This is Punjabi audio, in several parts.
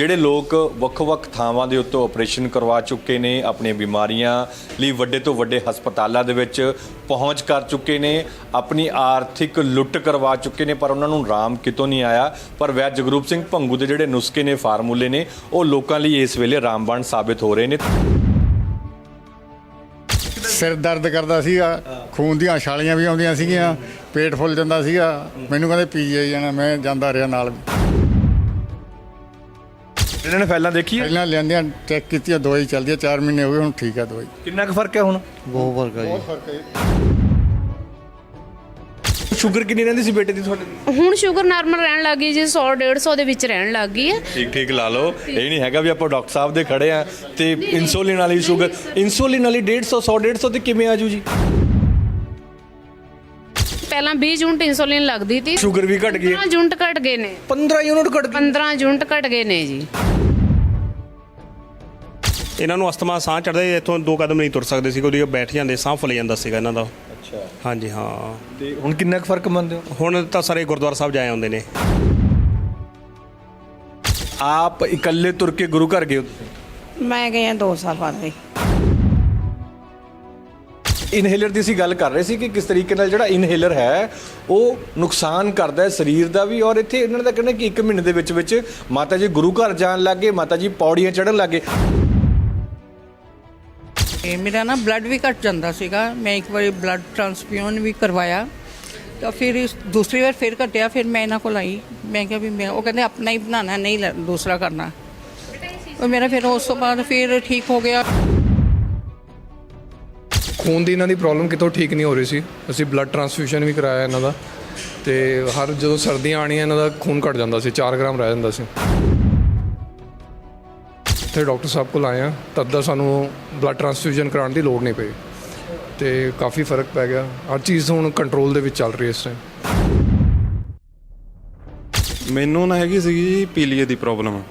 ਜਿਹੜੇ ਲੋਕ ਵੱਖ-ਵੱਖ ਥਾਵਾਂ ਦੇ ਉੱਤੇ ਆਪਰੇਸ਼ਨ ਕਰਵਾ ਚੁੱਕੇ ਨੇ, ਆਪਣੀਆਂ ਬਿਮਾਰੀਆਂ ਲਈ ਵੱਡੇ ਤੋਂ ਵੱਡੇ ਹਸਪਤਾਲਾਂ ਦੇ ਵਿੱਚ ਪਹੁੰਚ ਕਰ ਚੁੱਕੇ ਨੇ, ਆਪਣੀ ਆਰਥਿਕ ਲੁੱਟ ਕਰਵਾ ਚੁੱਕੇ ਨੇ, ਪਰ ਉਹਨਾਂ ਨੂੰ ਆਰਾਮ ਕਿਤੋਂ ਨਹੀਂ ਆਇਆ। ਪਰ ਵੈਦ ਜਗਰੂਪ ਸਿੰਘ ਭੰਗੂ ਦੇ ਜਿਹੜੇ ਨੁਸਖੇ ਨੇ, ਫਾਰਮੂਲੇ ਨੇ, ਉਹ ਲੋਕਾਂ ਲਈ ਇਸ ਵੇਲੇ ਰਾਮਬਾਣ ਸਾਬਿਤ ਹੋ ਰਹੇ ਨੇ। ਸਿਰ ਦਰਦ ਕਰਦਾ ਸੀਗਾ, ਖੂਨ ਦੀਆਂ ਛਾਲੀਆਂ ਵੀ ਆਉਂਦੀਆਂ ਸੀਗੀਆਂ, ਪੇਟ ਫੁੱਲ ਜਾਂਦਾ ਸੀਗਾ। ਮੈਨੂੰ ਕਹਿੰਦੇ ਪੀ ਜਾਈ ਜਾਣਾ, ਮੈਂ ਜਾਂਦਾ ਰਿਹਾ ਨਾਲ ਇਹਨਾਂ ਨੇ ਫੈਲਾਂ ਦੇਖੀ ਹੈ ਪਹਿਲਾਂ ਲੈਂਦਿਆਂ ਚੈੱਕ ਕੀਤੀਆਂ ਦਵਾਈ ਚੱਲਦੀ ਆ 4 ਮਹੀਨੇ ਹੋ ਗਏ ਹੁਣ ਠੀਕ ਆ ਦਵਾਈ। ਕਿੰਨਾ ਕੁ ਫ਼ਰਕ ਹੈ ਹੁਣ? ਬਹੁਤ ਫ਼ਰਕ ਆ ਜੀ। ਫ਼ਰਕ ਹੈ ਸ਼ੂਗਰ ਕਿੰਨੀ ਰਹਿੰਦੀ ਸੀ ਬੇਟੇ ਦੀ ਤੁਹਾਡੇ ਦੀ? ਹੁਣ ਸ਼ੂਗਰ ਨਾਰਮਲ ਰਹਿਣ ਲੱਗ ਗਈ ਜੀ 100 150 ਦੇ ਵਿੱਚ ਰਹਿਣ ਲੱਗ ਗਈ ਹੈ। ਠੀਕ ਠੀਕ ਲਾ ਲਓ। ਇਹ ਨਹੀਂ ਹੈਗਾ ਵੀ ਆਪਾਂ ਡਾਕਟਰ ਸਾਹਿਬ ਦੇ ਖੜੇ ਆ ਤੇ ਇਨਸੂਲਿਨ ਵਾਲੀ ਸ਼ੂਗਰ ਇਨਸੂਲਿਨ ਵਾਲੀ 150 100 150 ਤੇ ਕਿਵੇਂ ਆਜੂ ਜੀ? ਪਹਿਲਾਂ 20 ਯੂਨਿਟ ਇਨਸੂਲਿਨ ਲੱਗਦੀ ਸੀ ਸ਼ੂਗਰ ਵੀ ਘਟ ਗਈ। ਹੈ। 15 ਯੂਨਿਟ ਘਟ ਗਏ ਨੇ। 15 ਯੂਨਿਟ ਘਟ ਗਈ। 15 ਯੂਨਿਟ ਘਟ ਗਏ ਨੇ ਜੀ। ਇਹਨਾਂ ਨੂੰ ਅਸਥਮਾ ਸਾਹ ਚੜਦਾ ਇੱਥੋਂ ਦੋ ਕਦਮ ਨਹੀਂ ਤੁਰ ਸਕਦੇ ਸੀ ਕਿਉਂਕਿ ਬੈਠ ਜਾਂਦੇ ਸਾਹ ਫੁੱਲ ਜਾਂਦਾ ਸੀਗਾ ਇਹਨਾਂ ਦਾ। ਅੱਛਾ। ਹਾਂਜੀ ਹਾਂ। ਤੇ ਹੁਣ ਕਿੰਨਾ ਕੁ ਫ਼ਰਕ ਮੰਨਦੇ ਹੋ? ਹੁਣ ਤਾਂ ਸਾਰੇ ਗੁਰਦੁਆਰਾ ਸਾਹਿਬ ਜਾਏ ਆਉਂਦੇ ਨੇ। ਆਪ ਇਕੱਲੇ ਤੁਰ ਕੇ ਗੁਰੂ ਘਰ ਗਏ ਹੋ ਤੁਸੀਂ? ਮੈਂ ਹਾਂ 2 ਸਾਲ ਬਾਅਦ ਵੀ। ਇਨਹੇਲਰ ਦੀ ਅਸੀਂ ਗੱਲ ਕਰ ਰਹੇ ਸੀ ਕਿ ਕਿਸ ਤਰੀਕੇ ਨਾਲ ਜਿਹੜਾ ਇਨਹੇਲਰ ਹੈ, ਉਹ ਨੁਕਸਾਨ ਕਰਦਾ ਹੈ ਸਰੀਰ ਦਾ ਵੀ ਔਰ ਇੱਥੇ ਇਹਨਾਂ ਦਾ ਕਹਿੰਦਾ ਕਿ 1 ਮਹੀਨੇ ਦੇ ਵਿੱਚ ਵਿੱਚ ਮਾਤਾ ਜੀ ਗੁਰੂ ਘਰ ਜਾਣ ਲੱਗੇ ਮਾਤਾ ਜੀ ਪੌੜੀਆਂ ਚੜ੍ਹਨ ਲੱਗੇ ਤੇ ਮੇਰਾ ਨਾ ਬਲੱਡ ਵੀ ਘਟ ਜਾਂਦਾ ਸੀਗਾ, ਮੈਂ ਇੱਕ ਵਾਰੀ ਬਲੱਡ ਟ੍ਰਾਂਸਫਿਊਜ਼ਨ ਵੀ ਕਰਵਾਇਆ। ਤਾਂ ਫਿਰ ਇਸ- ਦੂਸਰੀ ਵਾਰ ਫਿਰ ਘਟਿਆ, ਫਿਰ ਮੈਂ ਇਹਨਾਂ ਕੋਲ ਆਈ। ਮੈਂ ਕਿਹਾ ਵੀ ਮੈਂ, ਉਹ ਕਹਿੰਦੇ ਆਪਣਾ ਹੀ ਬਣਾਉਣਾ, ਨਹੀਂ ਦੂਸਰਾ ਕਰਨਾ। ਉਹ ਮੇਰਾ ਫਿਰ ਉਸ ਤੋਂ ਬਾਅਦ ਫਿਰ ਠੀਕ ਹੋ ਗਿਆ। ਖੂਨ ਦੀ ਇਹਨਾਂ ਦੀ ਪ੍ਰੋਬਲਮ ਕਿਤੋਂ ਠੀਕ ਨਹੀਂ ਹੋ ਰਹੀ ਸੀ। ਅਸੀਂ ਬਲੱਡ ਟ੍ਰਾਂਸਫਿਊਜ਼ਨ ਵੀ ਕਰਾਇਆ ਇਹਨਾਂ ਦਾ ਤੇ ਹਰ ਜਦੋਂ ਸਰਦੀਆਂ ਆਣੀਆਂ ਇਹਨਾਂ ਦਾ ਖੂਨ ਘਟ ਜਾਂਦਾ ਸੀ 4 ਗ੍ਰਾਮ ਰਹਿ ਜਾਂਦਾ ਸੀ। ਤੇ ਡਾਕਟਰ ਸਾਹਿਬ ਕੋਲ ਆਏ ਆ ਤਦ ਦਾ ਸਾਨੂੰ ਬਲੱਡ ਟ੍ਰਾਂਸਫਿਊਜ਼ਨ ਕਰਾਉਣ ਦੀ ਲੋੜ ਨਹੀਂ ਪਈ ਤੇ ਕਾਫੀ ਫ਼ਰਕ ਪੈ ਗਿਆ। ਹਰ ਚੀਜ਼ ਹੁਣ ਕੰਟਰੋਲ ਦੇ ਵਿੱਚ ਚੱਲ ਰਹੀ ਹੈ ਇਸ ਟਾਈਮ ਮੈਨੂੰ ਨਾ ਹੈਗੀ ਸੀਗੀ ਜੀ ਪੀਲੀਏ ਦੀ ਪ੍ਰੋਬਲਮ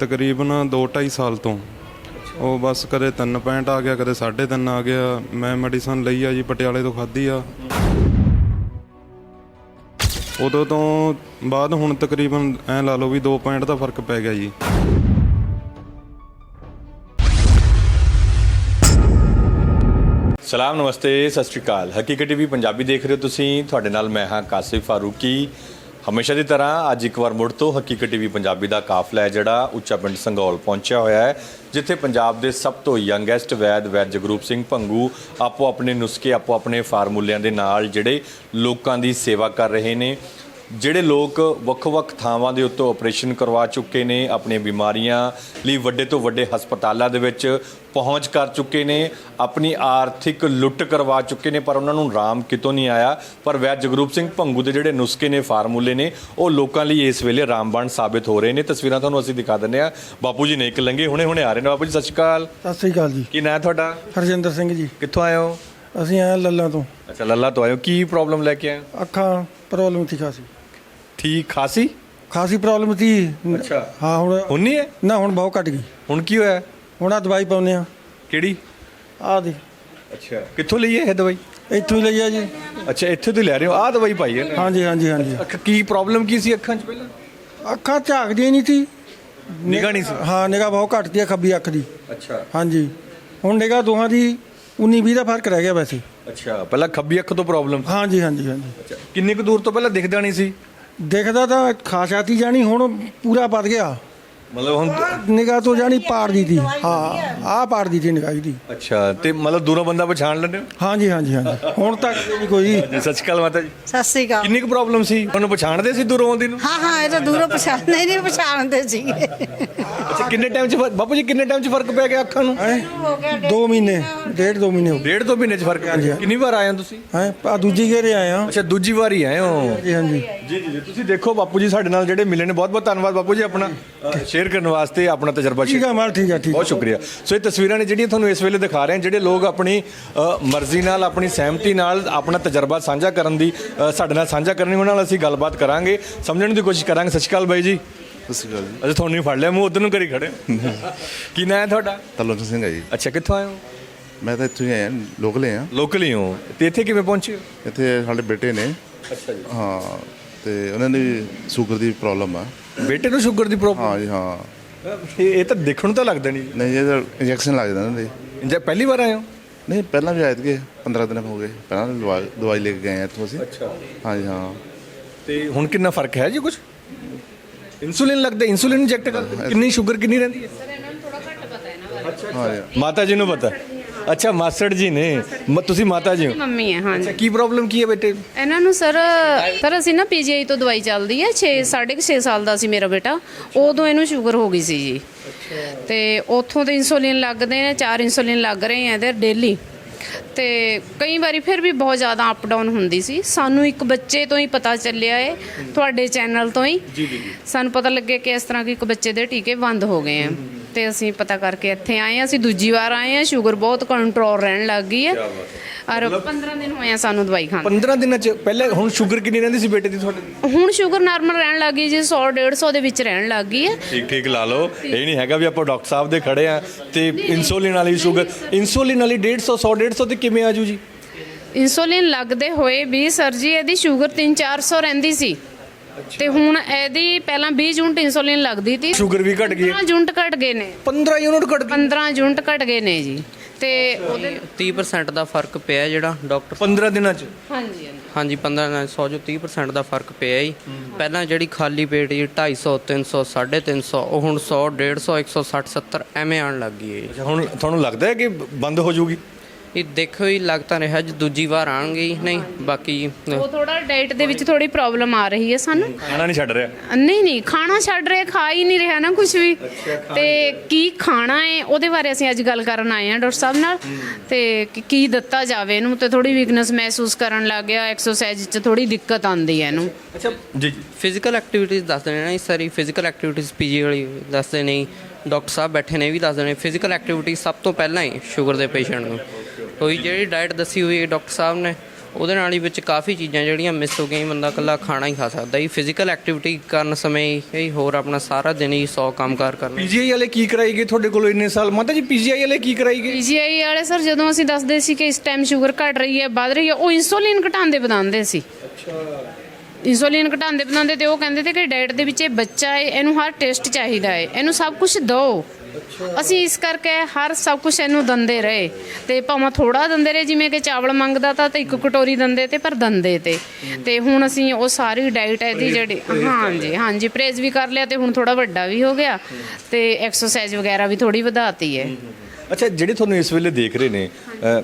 ਤਕਰੀਬਨ 2.5 ਸਾਲ ਤੋਂ। ਉਹ ਬਸ ਕਦੇ 3.65 ਆ ਗਿਆ, ਕਦੇ 3.5 ਆ ਗਿਆ। ਮੈਂ ਮੈਡੀਸਨ ਲਈ ਆ ਜੀ, ਪਟਿਆਲੇ ਤੋਂ ਖਾਧੀ ਆ। ਉਦੋਂ ਤੋਂ ਬਾਅਦ ਹੁਣ ਤਕਰੀਬਨ ਐ ਲਾ ਲਓ ਵੀ 2 ਪੁਆਇੰਟ ਦਾ ਫ਼ਰਕ ਪੈ ਗਿਆ ਜੀ। ਸਲਾਮ, ਨਮਸਤੇ, ਸਤਿ ਸ਼੍ਰੀ ਅਕਾਲ। ਹਕੀਕਤ ਟੀਵੀ ਪੰਜਾਬੀ ਦੇਖ ਰਹੇ ਹੋ ਤੁਸੀਂ। ਤੁਹਾਡੇ ਨਾਲ ਮੈਂ ਹਾਂ ਕਾਸਿਫ ਫਾਰੂਕੀ। ਹਮੇਸ਼ਾ ਦੀ ਤਰ੍ਹਾਂ ਅੱਜ ਇੱਕ ਵਾਰ ਮੁੜ ਤੋਂ ਹਕੀਕਤ ਟੀਵੀ ਪੰਜਾਬੀ ਦਾ ਕਾਫਲਾ ਹੈ, ਜਿਹੜਾ ਉੱਚਾ ਪਿੰਡ ਸੰਘੌਲ ਪਹੁੰਚਿਆ ਹੋਇਆ ਹੈ, ਜਿੱਥੇ ਪੰਜਾਬ ਦੇ ਸਭ ਤੋਂ ਯੰਗੈਸਟ ਵੈਦ ਵੈਦ ਜਗਰੂਪ ਸਿੰਘ ਭੰਗੂ ਆਪੋ ਆਪਣੇ ਨੁਸਖੇ ਆਪੋ ਆਪਣੇ ਫਾਰਮੂਲਿਆਂ ਦੇ ਨਾਲ ਜਿਹੜੇ ਲੋਕਾਂ ਦੀ ਸੇਵਾ ਕਰ ਰਹੇ ਨੇ। ਜਿਹੜੇ ਲੋਕ ਵੱਖ-ਵੱਖ ਥਾਵਾਂ ਦੇ ਉੱਤੇ ਆਪਰੇਸ਼ਨ ਕਰਵਾ ਚੁੱਕੇ ਨੇ ਆਪਣੀਆਂ ਬਿਮਾਰੀਆਂ ਲਈ ਵੱਡੇ ਤੋਂ ਵੱਡੇ ਹਸਪਤਾਲਾਂ ਦੇ ਵਿੱਚ ਪਹੁੰਚ ਕਰ ਚੁੱਕੇ ਨੇ ਆਪਣੀ ਆਰਥਿਕ ਲੁੱਟ ਕਰਵਾ ਚੁੱਕੇ ਨੇ ਪਰ ਉਹਨਾਂ ਨੂੰ ਆਰਾਮ ਕਿਤੋਂ ਨਹੀਂ ਆਇਆ? ਪਰ ਵੈਦ ਜਗਰੂਪ ਸਿੰਘ ਭੰਗੂ ਦੇ ਜਿਹੜੇ ਨੁਸਖੇ ਨੇ ਫਾਰਮੂਲੇ ਨੇ ਉਹ ਲੋਕਾਂ ਲਈ ਇਸ ਵੇਲੇ ਰਾਮਬਾਣ ਸਾਬਿਤ ਹੋ ਰਹੇ ਨੇ। ਤਸਵੀਰਾਂ ਤੁਹਾਨੂੰ ਅਸੀਂ ਦਿਖਾ ਦਿੰਦੇ ਆ ਬਾਪੂ ਜੀ ਨੇ ਇੱਕ ਲੰਗੇ ਹੁਣੇ ਹੁਣੇ ਆ ਰਹੇ ਨੇ। ਬਾਪੂ ਜੀ ਸਤਿ ਸ਼੍ਰੀ ਅਕਾਲ। ਸਤਿ ਸ੍ਰੀ ਅਕਾਲ ਜੀ। ਕੀ ਨਾਂ ਹੈ ਤੁਹਾਡਾ? ਹਰਜਿੰਦਰ ਸਿੰਘ ਜੀ। ਕਿੱਥੋਂ ਆਏ ਹੋ? ਅਸੀਂ ਆਏ ਲੱਲਾ ਤੋਂ। ਅੱਛਾ ਲੱਲਾ ਤੋਂ ਹੋ। ਕੀ ਪ੍ਰੋਬਲਮ ਲੈ ਕੇ ਆਏ ਹੋ? ਅੱਖਾਂ ਪ੍ਰੋਬਲਮ ਸੀ ਖਾਸੀ। ਠੀਕ ਖਾਸੀ? ਖਾਸੀ ਪ੍ਰੋਬਲਮ ਸੀ। ਅੱਛਾ। ਹਾਂ ਹੁਣ ਹੁਣ ਨਹੀਂ ਹੈ ਨਾ ਹੁਣ ਬਹੁਤ ਘਟ ਗਈ। ਹੁਣ ਕੀ ਹੋਇਆ? ਹੁਣ ਆ ਦਵਾਈ ਪਾਉਨੇ ਆ ਕਿਹੜੀ? ਆ ਦੇ। ਅੱਛਾ ਕਿੱਥੋਂ ਲਈ ਹੈ ਇਹ ਦਵਾਈ? ਇੱਥੋਂ ਹੀ ਲਈ ਆ ਜੀ। ਅੱਛਾ ਇੱਥੇ ਤੋਂ ਹੀ ਲੈ ਰਹੇ ਹੋ। ਆਹ ਦਵਾਈ ਪਾਈ ਹੈ। ਹਾਂਜੀ ਹਾਂਜੀ ਹਾਂਜੀ। ਅੱਖ ਕੀ ਪ੍ਰੋਬਲਮ ਕੀ ਸੀ ਅੱਖਾਂ 'ਚ ਪਹਿਲਾਂ? ਅੱਖਾਂ ਝਾਕਦੀਆਂ ਨਹੀਂ ਸੀ। ਨਿਗਾਹ ਨਹੀਂ ਸੀ? ਹਾਂ ਨਿਗਾਹ ਬਹੁਤ ਘਟਦੀ ਆ ਖੱਬੀ ਅੱਖ ਦੀ। ਅੱਛਾ। ਹਾਂਜੀ। ਹੁਣ ਨਿਗਾਹ ਦੋਹਾਂ ਦੀ 19 20 ਦਾ ਫ਼ਰਕ ਰਹਿ ਗਿਆ ਵੈਸੇ। ਅੱਛਾ ਪਹਿਲਾਂ ਖੱਬੀ ਅੱਖ ਤੋਂ ਪ੍ਰੋਬਲਮ ਹਾਂਜੀ ਹਾਂਜੀ ਹਾਂਜੀ। ਅੱਛਾ ਕਿੰਨੇ ਕੁ ਦੂਰ ਤੋਂ ਪਹਿਲਾਂ ਦਿਖਦਾ ਨਹੀਂ ਸੀ? ਦਿਖਦਾ ਤਾਂ ਖਾਸਾਤੀ ਜਾਣੀ ਹੁਣ ਪੂਰਾ ਵੱਧ ਗਿਆ। ਮਤਲਬ ਹੁਣ ਨਿਗਾਹ ਤੋਂ ਜਾਣੀ ਪਾੜ ਦੀ ਸੀ ਹਾਂ ਆਹ ਪਾੜ ਦੀ ਸੀ ਨਿਗਾਹ ਦੀ। ਅੱਛਾ ਤੇ ਮਤਲਬ ਦੂਰੋਂ ਬੰਦਾ ਪਛਾਣ ਲੈਂਦੇ ਹੋ? ਹਾਂਜੀ ਹਾਂਜੀ ਹਾਂਜੀ। ਹੁਣ ਤੱਕ ਨਹੀਂ ਕੋਈ। ਜੀ ਸਤਿ ਸ਼੍ਰੀ ਅਕਾਲ ਮਾਤਾ ਜੀ। ਸਤਿ ਸ੍ਰੀ ਅਕਾਲ। ਕਿੰਨੀ ਕੁ ਪ੍ਰੋਬਲਮ ਸੀ? ਤੁਹਾਨੂੰ ਪਛਾਣਦੇ ਸੀ ਦੂਰੋਂ ਆਉਂਦੀ ਨੂੰ? ਹਾਂ ਹਾਂ ਇਹ ਤਾਂ ਦੂਰੋਂ ਪਛਾਣ ਨਹੀਂ ਨਹੀਂ ਪਛਾਣਦੇ ਸੀਗੇ ਅੱਛਾ ਕਿੰਨੇ ਟਾਈਮ 'ਚ ਫਰਕ- ਬਾਪੂ ਜੀ ਕਿੰਨੇ ਟਾਈਮ 'ਚ ਫ਼ਰਕ ਪੈ ਗਿਆ ਅੱਖਾਂ ਨੂੰ? ਦੋ ਮਹੀਨੇ ਡੇਢ ਦੋ ਮਹੀਨੇ ਹੋ ਗਏ। ਡੇਢ ਦੋ ਮਹੀਨੇ 'ਚ ਫ਼ਰਕ ਪੈ ਗਿਆ ਕਿੰਨੀ ਵਾਰ ਆਏ ਹੋ ਤੁਸੀਂ? ਹੈ? ਆ ਦੂਜੀ ਘੇਰੇ ਆਏ ਆ ਅੱਛਾ ਦੂਜੀ ਵਾਰ ਹੀ ਆਏ ਹੋ। ਜੀ ਹਾਂਜੀ। ਜੀ ਜੀ ਜੀ। ਤੁਸੀਂ ਦੇਖੋ ਬਾਪੂ ਜੀ ਸਾਡੇ ਨਾਲ ਜਿਹੜੇ ਮਿਲੇ ਨੇ। ਬਹੁਤ ਬਹੁਤ ਧੰਨਵਾਦ ਬਾਪੂ ਜੀ ਆਪਣਾ। ਸ਼ੇਅਰ ਕਰਨ ਵਾਸਤੇ ਆਪਣਾ ਤਜਰਬਾ ਠੀਕ ਆ ਮਾਲ ਠੀਕ ਆ ਠੀਕ ਬਹੁਤ ਸ਼ੁਕਰੀਆ। ਸੋ ਇਹ ਤਸਵੀਰਾਂ ਨੇ ਜਿਹੜੀਆਂ ਤੁਹਾਨੂੰ ਇਸ ਵੇਲੇ ਦਿਖਾ ਰਹੇ ਹਾਂ ਜਿਹੜੇ ਲੋਕ ਆਪਣੀ ਅ, ਮਰਜ਼ੀ ਨਾਲ ਆਪਣੀ ਸਹਿਮਤੀ ਨਾਲ ਆਪਣਾ ਤਜਰਬਾ ਸਾਂਝਾ ਕਰਨ ਦੀ ਅ, ਸਾਡੇ ਨਾਲ ਸਾਂਝਾ ਕਰਨੀ ਉਹਨਾਂ ਨਾਲ ਅਸੀਂ ਗੱਲਬਾਤ ਕਰਾਂਗੇ। ਸਮਝਣ ਦੀ ਕੋਸ਼ਿਸ਼ ਕਰਾਂਗੇ। ਸਤਿ ਸ਼੍ਰੀ ਅਕਾਲ ਬਾਈ ਜੀ। ਸਤਿ ਸ਼੍ਰੀ ਅਕਾਲ ਜੀ। ਅਸੀਂ ਤੁਹਾਨੂੰ ਹੀ ਫੜ ਲਿਆ ਮੂੰਹ ਉਧਰ ਨੂੰ ਕਰੀ ਖੜੇ। ਕੀ ਨਾਂ ਹੈ ਤੁਹਾਡਾ? ਤਲਵੰਤ ਸਿੰਘ ਹੈ ਜੀ। ਅੱਛਾ ਕਿੱਥੋਂ ਆਏ ਹੋ? ਮੈਂ ਤਾਂ ਇੱਥੋਂ ਹੀ ਆਇਆ ਲੋਕਲ ਹੀ ਆ। ਲੋਕਲ ਹੀ ਹੋ। ਤੇ ਇੱਥੇ ਕਿਵੇਂ ਪਹੁੰਚੇ ਹੋ? ਇੱਥੇ ਸਾਡੇ ਬੇਟੇ ਨੇ। ਅੱਛਾ ਜੀ। ਹਾਂ ਤੇ ਉਹਨਾਂ ਦੀ ਸ਼ੂਗਰ ਦੀ ਪ੍ਰੋਬਲਮ ਆ। ਬੇਟੇ ਨੂੰ ਸ਼ੂਗਰ ਦੀ ਪ੍ਰੋਬਲਮ ਹਾਂ ਜੀ ਹਾਂ। ਇਹ ਤਾਂ ਦੇਖਣ ਨੂੰ ਤਾਂ ਲੱਗਦਾ ਨਹੀਂ। ਨਹੀਂ ਇਹ ਤਾਂ ਇੰਜੈਕਸ਼ਨ ਲੱਗ ਜਾਂਦਾ ਦੇ ਜੇ। ਪਹਿਲੀ ਵਾਰ ਆਏ ਹੋ? ਨਹੀਂ ਪਹਿਲਾਂ ਵੀ ਆਏ ਸੀਗੇ 15 ਦਿਨ ਹੋ ਗਏ। ਪਹਿਲਾਂ ਵੀ ਦਵਾ- ਦਵਾਈ ਲੈ ਕੇ ਗਏ ਆ ਇੱਥੋਂ ਅਸੀਂ। ਅੱਛਾ। ਹਾਂ ਜੀ ਹਾਂ। ਤੇ ਹੁਣ ਕਿੰਨਾ ਫ਼ਰਕ ਹੈ ਜੀ ਕੁਝ ਇਨਸੂਲਿਨ ਲੱਗਦਾ ਇਨਸੂਲਿਨ ਇੰਜੈਕਟ ਕਰਦੇ ਕਿੰਨੀ ਸ਼ੂਗਰ ਕਿੰਨੀ ਰਹਿੰਦੀ ਹੈ? ਹਾਂ ਜੀ। ਮਾਤਾ ਜੀ ਨੂੰ ਪਤਾ। ਅੱਛਾ ਮਾਸੜ ਜੀ ਨੇ। ਮ- ਤੁਸੀਂ ਮਾਤਾ ਜੀ ਹੋ। ਮੰਮੀ ਹੈ ਹਾਂਜੀ। ਅੱਛਾ ਕੀ ਪ੍ਰੋਬਲਮ ਕੀ ਹੈ ਬੇਟੇ? ਇਹਨਾਂ ਨੂੰ ਸਰ ਸਰ ਅਸੀਂ ਨਾ ਪੀਜੀਆਈ ਤੋਂ ਦਵਾਈ ਚੱਲਦੀ ਹੈ। 6 6.5 ਸਾਲ ਦਾ ਸੀ ਮੇਰਾ ਬੇਟਾ। ਉਦੋਂ ਇਹਨੂੰ ਸ਼ੂਗਰ ਹੋ ਗਈ ਸੀ ਜੀ। ਤੇ ਉੱਥੋਂ ਤੇ ਇਨਸੂਲਿਨ ਲੱਗਦੇ ਨੇ ਚਾਰ ਇਨਸੂਲਿਨ ਲੱਗ ਰਹੇ ਆ ਇਹਦੇ ਡੇਲੀ ਤੇ ਕਈ ਵਾਰੀ ਫਿਰ ਵੀ ਬਹੁਤ ਜ਼ਿਆਦਾ ਅਪ ਡਾਊਨ ਹੁੰਦੀ ਸੀ। ਸਾਨੂੰ ਇੱਕ ਬੱਚੇ ਤੋਂ ਹੀ ਪਤਾ ਚੱਲਿਆ ਏ ਤੁਹਾਡੇ ਚੈਨਲ ਤੋਂ ਹੀ। ਜੀ ਜੀ ਸਾਨੂੰ ਪਤਾ ਲੱਗਿਆ ਕਿ ਇਸ ਤਰ੍ਹਾਂ ਕਿ ਇੱਕ ਬੱਚੇ ਦੇ ਟੀਕੇ ਬੰਦ ਹੋ ਗਏ ਆ। ਤੇ ਅਸੀਂ ਪਤਾ ਕਰਕੇ ਇੱਥੇ ਆਏ ਆ ਅਸੀਂ ਦੂਜੀ ਵਾਰ ਆਏ ਆ ਸ਼ੂਗਰ ਬਹੁਤ ਕੰਟਰੋਲ ਰਹਿਣ ਲੱਗ ਗਈ ਹੈ। ਔਰ 15 ਦਿਨ ਹੋਏ ਆ ਸਾਨੂੰ ਦਵਾਈ ਖਾਂਦੇ 15 ਦਿਨਾਂ ਚ ਪਹਿਲੇ ਹੁਣ ਸ਼ੂਗਰ ਕਿੰਨੀ ਰਹਿੰਦੀ ਸੀ ਬੇਟੇ ਦੀ ਤੁਹਾਡੇ ਦੀ? ਹੁਣ ਸ਼ੂਗਰ ਨਾਰਮਲ ਰਹਿਣ ਲੱਗ ਗਈ ਜੀ 100 150 ਦੇ ਵਿੱਚ ਰਹਿਣ ਲੱਗ ਗਈ ਹੈ। ਠੀਕ ਠੀਕ ਲਾ ਲਓ। ਇਹ ਨਹੀਂ ਹੈਗਾ ਵੀ ਆਪਾਂ ਡਾਕਟਰ ਸਾਹਿਬ ਦੇ ਖੜੇ ਆ ਤੇ ਇਨਸੂਲਿਨ ਵਾਲੀ ਸ਼ੂਗਰ ਇਨਸੂਲਿਨ ਵਾਲੀ 150 100 150 ਤੇ ਕਿਵੇਂ ਆਜੂ ਜੀ? ਇਨਸੂਲਿਨ ਲੱਗਦੇ ਹੋਏ ਵੀ ਸਰ ਜੀ ਇਹਦੀ ਸ਼ੂਗਰ 3-400 ਰਹਿੰਦੀ ਸੀ। ਤੇ ਹੁਣ ਇਹਦੀ ਪਹਿਲਾਂ 20 ਯੂਨਿਟ ਇਨਸੂਲਿਨ ਲੱਗਦੀ ਸੀ ਸ਼ੂਗਰ ਵੀ ਘਟ ਗਈ ਹੈ। 15 ਯੂਨਿਟ ਘਟ ਗਏ ਨੇ। 15 ਯੂਨਿਟ ਘਟ 15 ਯੂਨਿਟ ਘਟ ਗਏ ਨੇ ਜੀ। ਤੇ ਉਹਦੇ 30% ਦਾ ਫ਼ਰਕ ਪਿਆ ਜਿਹੜਾ ਡਾਕਟਰ 15 ਦਿਨਾਂ ਚ? ਹਾਂਜੀ ਹਾਂਜੀ। ਹਾਂਜੀ 15 ਨਾਲ 100 ਜੋ 30% ਦਾ ਫ਼ਰਕ ਪਿਆ ਜੀ। ਪਹਿਲਾਂ ਜਿਹੜੀ ਖਾਲੀ ਪੇਟ ਜੀ 250 300 350 ਉਹ ਹੁਣ 100 150 160 70 ਐਵੇਂ ਆਣ ਲੱਗ ਗਈ ਹੈ ਹੁਣ ਤੁਹਾਨੂੰ ਲੱਗਦਾ ਹੈ ਕਿ ਬੰਦ ਹੋ ਜਾਊਗੀ? ਇਹ ਦੇਖੋ ਹੀ ਲੱਗਦਾ ਰਿਹਾ ਜੀ ਦੂਜੀ ਵਾਰ ਆਣਗੇ ਨਹੀਂ ਬਾਕੀ ਉਹ ਥੋੜਾ ਡਾਈਟ ਦੇ ਵਿੱਚ ਥੋੜੀ ਪ੍ਰੋਬਲਮ ਆ ਰਹੀ ਹੈ ਸਾਨੂੰ। ਖਾਣਾ ਨਹੀਂ ਛੱਡ ਰਿਹਾ। ਨਹੀਂ ਨਹੀਂ ਖਾਣਾ ਛੱਡ ਰਹੇ ਖਾ ਹੀ ਨਹੀਂ ਰਿਹਾ ਨਾ ਕੁਝ ਵੀ। ਤੇ ਕੀ ਖਾਣਾ ਹੈ ਉਹਦੇ ਬਾਰੇ ਅਸੀਂ ਅੱਜ ਗੱਲ ਕਰਨ ਆਏ ਹਾਂ ਡਾਕਟਰ ਸਾਹਿਬ ਨਾਲ। ਤੇ ਕਿ ਕੀ ਦਿੱਤਾ ਜਾਵੇ ਇਹਨੂੰ ਤੇ ਥੋੜੀ ਵੀਕਨੈਸ ਮਹਿਸੂਸ ਕਰਨ ਲੱਗ ਗਿਆ ਐਕਸਰਸਾਈਜ਼ 'ਚ ਥੋੜੀ ਦਿੱਕਤ ਆਉਂਦੀ ਹੈ ਇਹਨੂੰ। ਅੱਛਾ ਜੀ। ਜੀ ਫਿਜ਼ੀਕਲ ਐਕਟੀਵਿਟੀਜ਼ ਦੱਸਦੇ ਨੇ ਨਾ ਜੀ ਸਾਰੀ ਫਿਜ਼ੀਕਲ ਐਕਟੀਵਿਟੀਜ਼ ਪੀਜੀ ਵਾਲੀ ਦੱਸਦੇ ਨੇ ਡਾਕਟਰ ਸਾਹਿਬ ਬੈਠੇ ਨੇ ਇਹ ਵੀ ਦੱਸਦੇ ਨੇ ਫਿਜ਼ੀਕਲ ਐਕਟੀਵਿਟੀ ਸਭ ਤੋਂ ਪਹਿਲਾਂ ਹੀ ਸ਼ੂਗਰ ਦੇ ਪੇਸ਼ੈਂਟ ਨੂੰ। ਕੋਈ ਜਿਹੜੀ ਡਾਈਟ ਦੱਸੀ ਹੋਈ ਹੈ ਡਾਕਟਰ ਸਾਹਿਬ ਨੇ ਉਹਦੇ ਨਾਲ ਹੀ ਵਿੱਚ ਕਾਫੀ ਚੀਜ਼ਾਂ ਜਿਹੜੀਆਂ ਮਿਸ ਹੋ ਗਈਆਂ ਬੰਦਾ ਇਕੱਲਾ ਖਾਣਾ ਹੀ ਖਾ ਸਕਦਾ ਇਹ ਫਿਜ਼ੀਕਲ ਐਕਟੀਵਿਟੀ ਕਰਨ ਸਮੇਂ ਹੀ ਹੋਰ ਆਪਣਾ ਸਾਰਾ ਦਿਨ ਹੀ 100 ਕੰਮਕਾਰ ਕਰਨਾ ਪੀਜੀਆਈ ਵਾਲੇ ਕੀ ਕਰਾਈ ਗਏ ਤੁਹਾਡੇ ਕੋਲ ਇੰਨੇ ਸਾਲ? ਮਾਤਾ ਜੀ ਪੀਜੀਆਈ ਵਾਲੇ ਕੀ ਕਰਾਈ ਗਏ? ਪੀਜੀਆਈ ਵਾਲੇ ਸਰ ਜਦੋਂ ਅਸੀਂ ਦੱਸਦੇ ਸੀ ਕਿ ਇਸ ਟਾਈਮ ਸ਼ੂਗਰ ਘਟ ਰਹੀ ਹੈ ਵੱਧ ਰਹੀ ਹੈ ਉਹ ਇਨਸੂਲਿਨ ਘਟਾਉਂਦੇ ਵਧਾਉਂਦੇ ਸੀ। ਇਨਸੂਲਿਨ ਘਟਾਉਂਦੇ ਵਧਾਉਂਦੇ ਤੇ ਉਹ ਕਹਿੰਦੇ ਤੇ ਕਿ ਡਾਈਟ ਦੇ ਵਿੱਚ ਇਹ ਬੱਚਾ ਹੈ ਇਹਨੂੰ ਹਰ ਟੈਸਟ ਚਾਹੀਦਾ ਹੈ ਇਹਨੂੰ ਸਭ ਕੁਝ ਦਿਓ। ਅਸੀਂ ਇਸ ਕਰਕੇ ਹਰ ਸਭ ਕੁਝ ਇਹਨੂੰ ਦੰਦੇ ਰਹੇ ਤੇ ਭਾਵੇਂ ਥੋੜਾ ਦੰਦੇ ਰਹੇ ਜਿਵੇਂ ਕਿ ਚਾਵਲ ਮੰਗਦਾ ਤਾਂ ਤੇ ਇੱਕ ਕਟੋਰੀ ਦੰਦੇ ਤੇ ਪਰ ਦੰਦੇ ਤੇ। ਤੇ ਹੁਣ ਅਸੀਂ ਉਹ ਸਾਰੀ ਡਾਈਟ ਹੈ ਦੀ ਜਿਹੜੀ ਹਾਂਜੀ ਹਾਂਜੀ ਪ੍ਰੇਜ਼ ਵੀ ਕਰ ਲਿਆ ਤੇ ਹੁਣ ਥੋੜਾ ਵੱਡਾ ਵੀ ਹੋ ਗਿਆ ਤੇ ਐਕਸਰਸਾਈਜ਼ ਵਗੈਰਾ ਵੀ ਥੋੜੀ ਵਧਾਤੀ ਹੈ। ਅੱਛਾ ਜਿਹੜੇ ਤੁਹਾਨੂੰ ਇਸ ਵੇਲੇ ਦੇਖ ਰਹੇ ਨੇ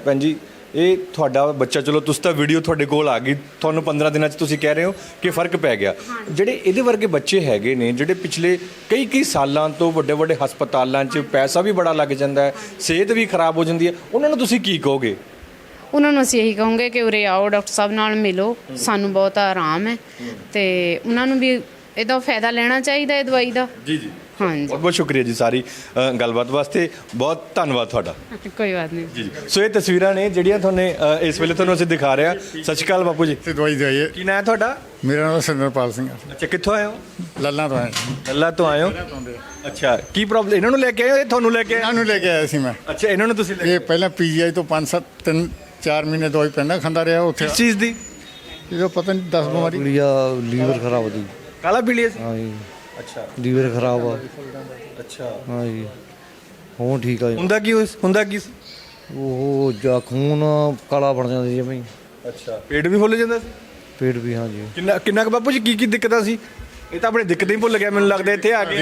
ਭੈਣ ਜੀ ਇਹ ਤੁਹਾਡਾ ਬੱਚਾ ਚਲੋ ਤੁਸੀਂ ਤਾਂ ਵੀਡੀਓ ਤੁਹਾਡੇ ਕੋਲ ਆ ਗਈ ਤੁਹਾਨੂੰ 15 ਦਿਨਾਂ 'ਚ ਤੁਸੀਂ ਕਹਿ ਰਹੇ ਹੋ ਕਿ ਫ਼ਰਕ ਪੈ ਗਿਆ। ਜਿਹੜੇ ਇਹਦੇ ਵਰਗੇ ਬੱਚੇ ਹੈਗੇ ਨੇ ਜਿਹੜੇ ਪਿਛਲੇ ਕਈ ਕਈ ਸਾਲਾਂ ਤੋਂ ਵੱਡੇ ਵੱਡੇ ਹਸਪਤਾਲਾਂ 'ਚ ਪੈਸਾ ਵੀ ਬੜਾ ਲੱਗ ਜਾਂਦਾ ਹੈ ਸਿਹਤ ਵੀ ਖਰਾਬ ਹੋ ਜਾਂਦੀ ਹੈ ਉਹਨਾਂ ਨੂੰ ਤੁਸੀਂ ਕੀ ਕਹੋਗੇ? ਉਹਨਾਂ ਨੂੰ ਅਸੀਂ ਇਹੀ ਕਹਾਂਗੇ ਕਿ ਉਰੇ ਆਓ ਡਾਕਟਰ ਸਾਹਿਬ ਨਾਲ ਮਿਲੋ ਸਾਨੂੰ ਬਹੁਤ ਆਰਾਮ ਹੈ। ਤੇ ਉਹਨਾਂ ਨੂੰ ਵੀ ਇਹਦਾ ਫਾਇਦਾ ਲੈਣਾ ਚਾਹੀਦਾ ਹੈ ਦਵਾਈ ਦਾ। ਜੀ ਜੀ। ਹਾਂਜੀ। ਬਹੁਤ ਬਹੁਤ ਸ਼ੁਕਰੀਆ ਜੀ ਸਾਰੀ ਅ, ਗੱਲਬਾਤ ਵਾਸਤੇ। ਬਹੁਤ ਧੰਨਵਾਦ ਤੁਹਾਡਾ। ਕੋਈ ਬਾਤ ਨਹੀਂ। ਜੀ ਸੋ ਇਹ ਤਸਵੀਰਾਂ ਨੇ ਜਿਹੜੀਆਂ ਤੁਹਾਨੂੰ ਅ, ਇਸ ਵੇਲੇ ਤੁਹਾਨੂੰ ਅਸੀਂ ਦਿਖਾ ਰਹੇ ਹਾਂ। ਸਤਿ ਸ਼੍ਰੀ ਅਕਾਲ ਬਾਪੂ ਜੀ। ਤੇ ਦਵਾਈ ਦਵਾਈ ਕੀ ਨਾਂ ਹੈ ਤੁਹਾਡਾ? ਮੇਰਾ ਨਾਮ ਸਿੰਦਰਪਾਲ ਸਿੰਘ ਆ ਅੱਛਾ ਕਿੱਥੋਂ ਆਏ ਹੋ? ਲੱਲਾ ਤੋਂ ਆਇਆ ਲੱਲਾ ਤੋਂ ਆਏ ਹੋ? ਅੱਛਾ ਕੀ ਪ੍ਰੋਬਲਮ ਇਹਨਾਂ ਨੂੰ ਲੈ ਕੇ ਆਏ ਹੋ ਇਹ ਤੁਹਾਨੂੰ ਲੈ ਕੇ ਆਏ ਇਹਨਾਂ ਨੂੰ ਲੈ ਕੇ ਆਇਆ ਸੀ ਮੈਂ। ਅੱਛਾ ਇਹਨਾਂ ਨੂੰ ਤੁਸੀਂ ਲੈ ਇਹ ਪਹਿਲਾਂ ਪੀਜੀਆਈ ਤੋਂ 5-7 3 4 ਮਹੀਨੇ ਦਵਾਈ ਪੈਂਦਾ ਖਾਂਦਾ ਰਿਹਾ ਉੱਥੇ। ਕਿਸ ਚੀਜ਼ ਦੀ? ਇਹਦਾ ਪਤਾ ਨਹੀਂ 10 ਬਿਮਾਰੀ। ਪੀਲੀਆ ਲੀਵਰ ਖਰਾਬ ਦੀ। ਕਾਲਾ ਪੀਲੀਆ ਸੀ? ਹਾਂ ਜੀ। ਅੱਛਾ। ਲੀਵਰ ਖਰਾਬ ਆ। ਅੱਛਾ। ਹਾਂ ਜੀ ਹੁਣ ਠੀਕ ਆ ਜੀ। ਹੁੰਦਾ ਕੀ ਹੁੰਦਾ ਕੀ? ਸੀ? ਉਹ ਜਾ ਖੂਨ ਕਾਲਾ ਬਣ ਜਾਂਦਾ ਜੀ ਜਮਈ ਅੱਛਾ। ਪੇਟ ਵੀ ਫੁੱਲ ਜਾਂਦਾ ਸੀ? ਪੇਟ ਵੀ ਹਾਂ ਜੀ ਕਿੰਨਾ ਕਿੰਨਾ ਕੁ ਬਾਪੂ ਜੀ ਕੀ ਕੀ ਦਿੱਕਤਾਂ ਸੀ? ਇਹ ਤਾਂ ਆਪਣੇ ਦਿੱਕਤਾਂ ਹੀ ਭੁੱਲ ਗਿਆ ਮੈਨੂੰ ਲੱਗਦਾ ਇੱਥੇ ਆ ਕੇ।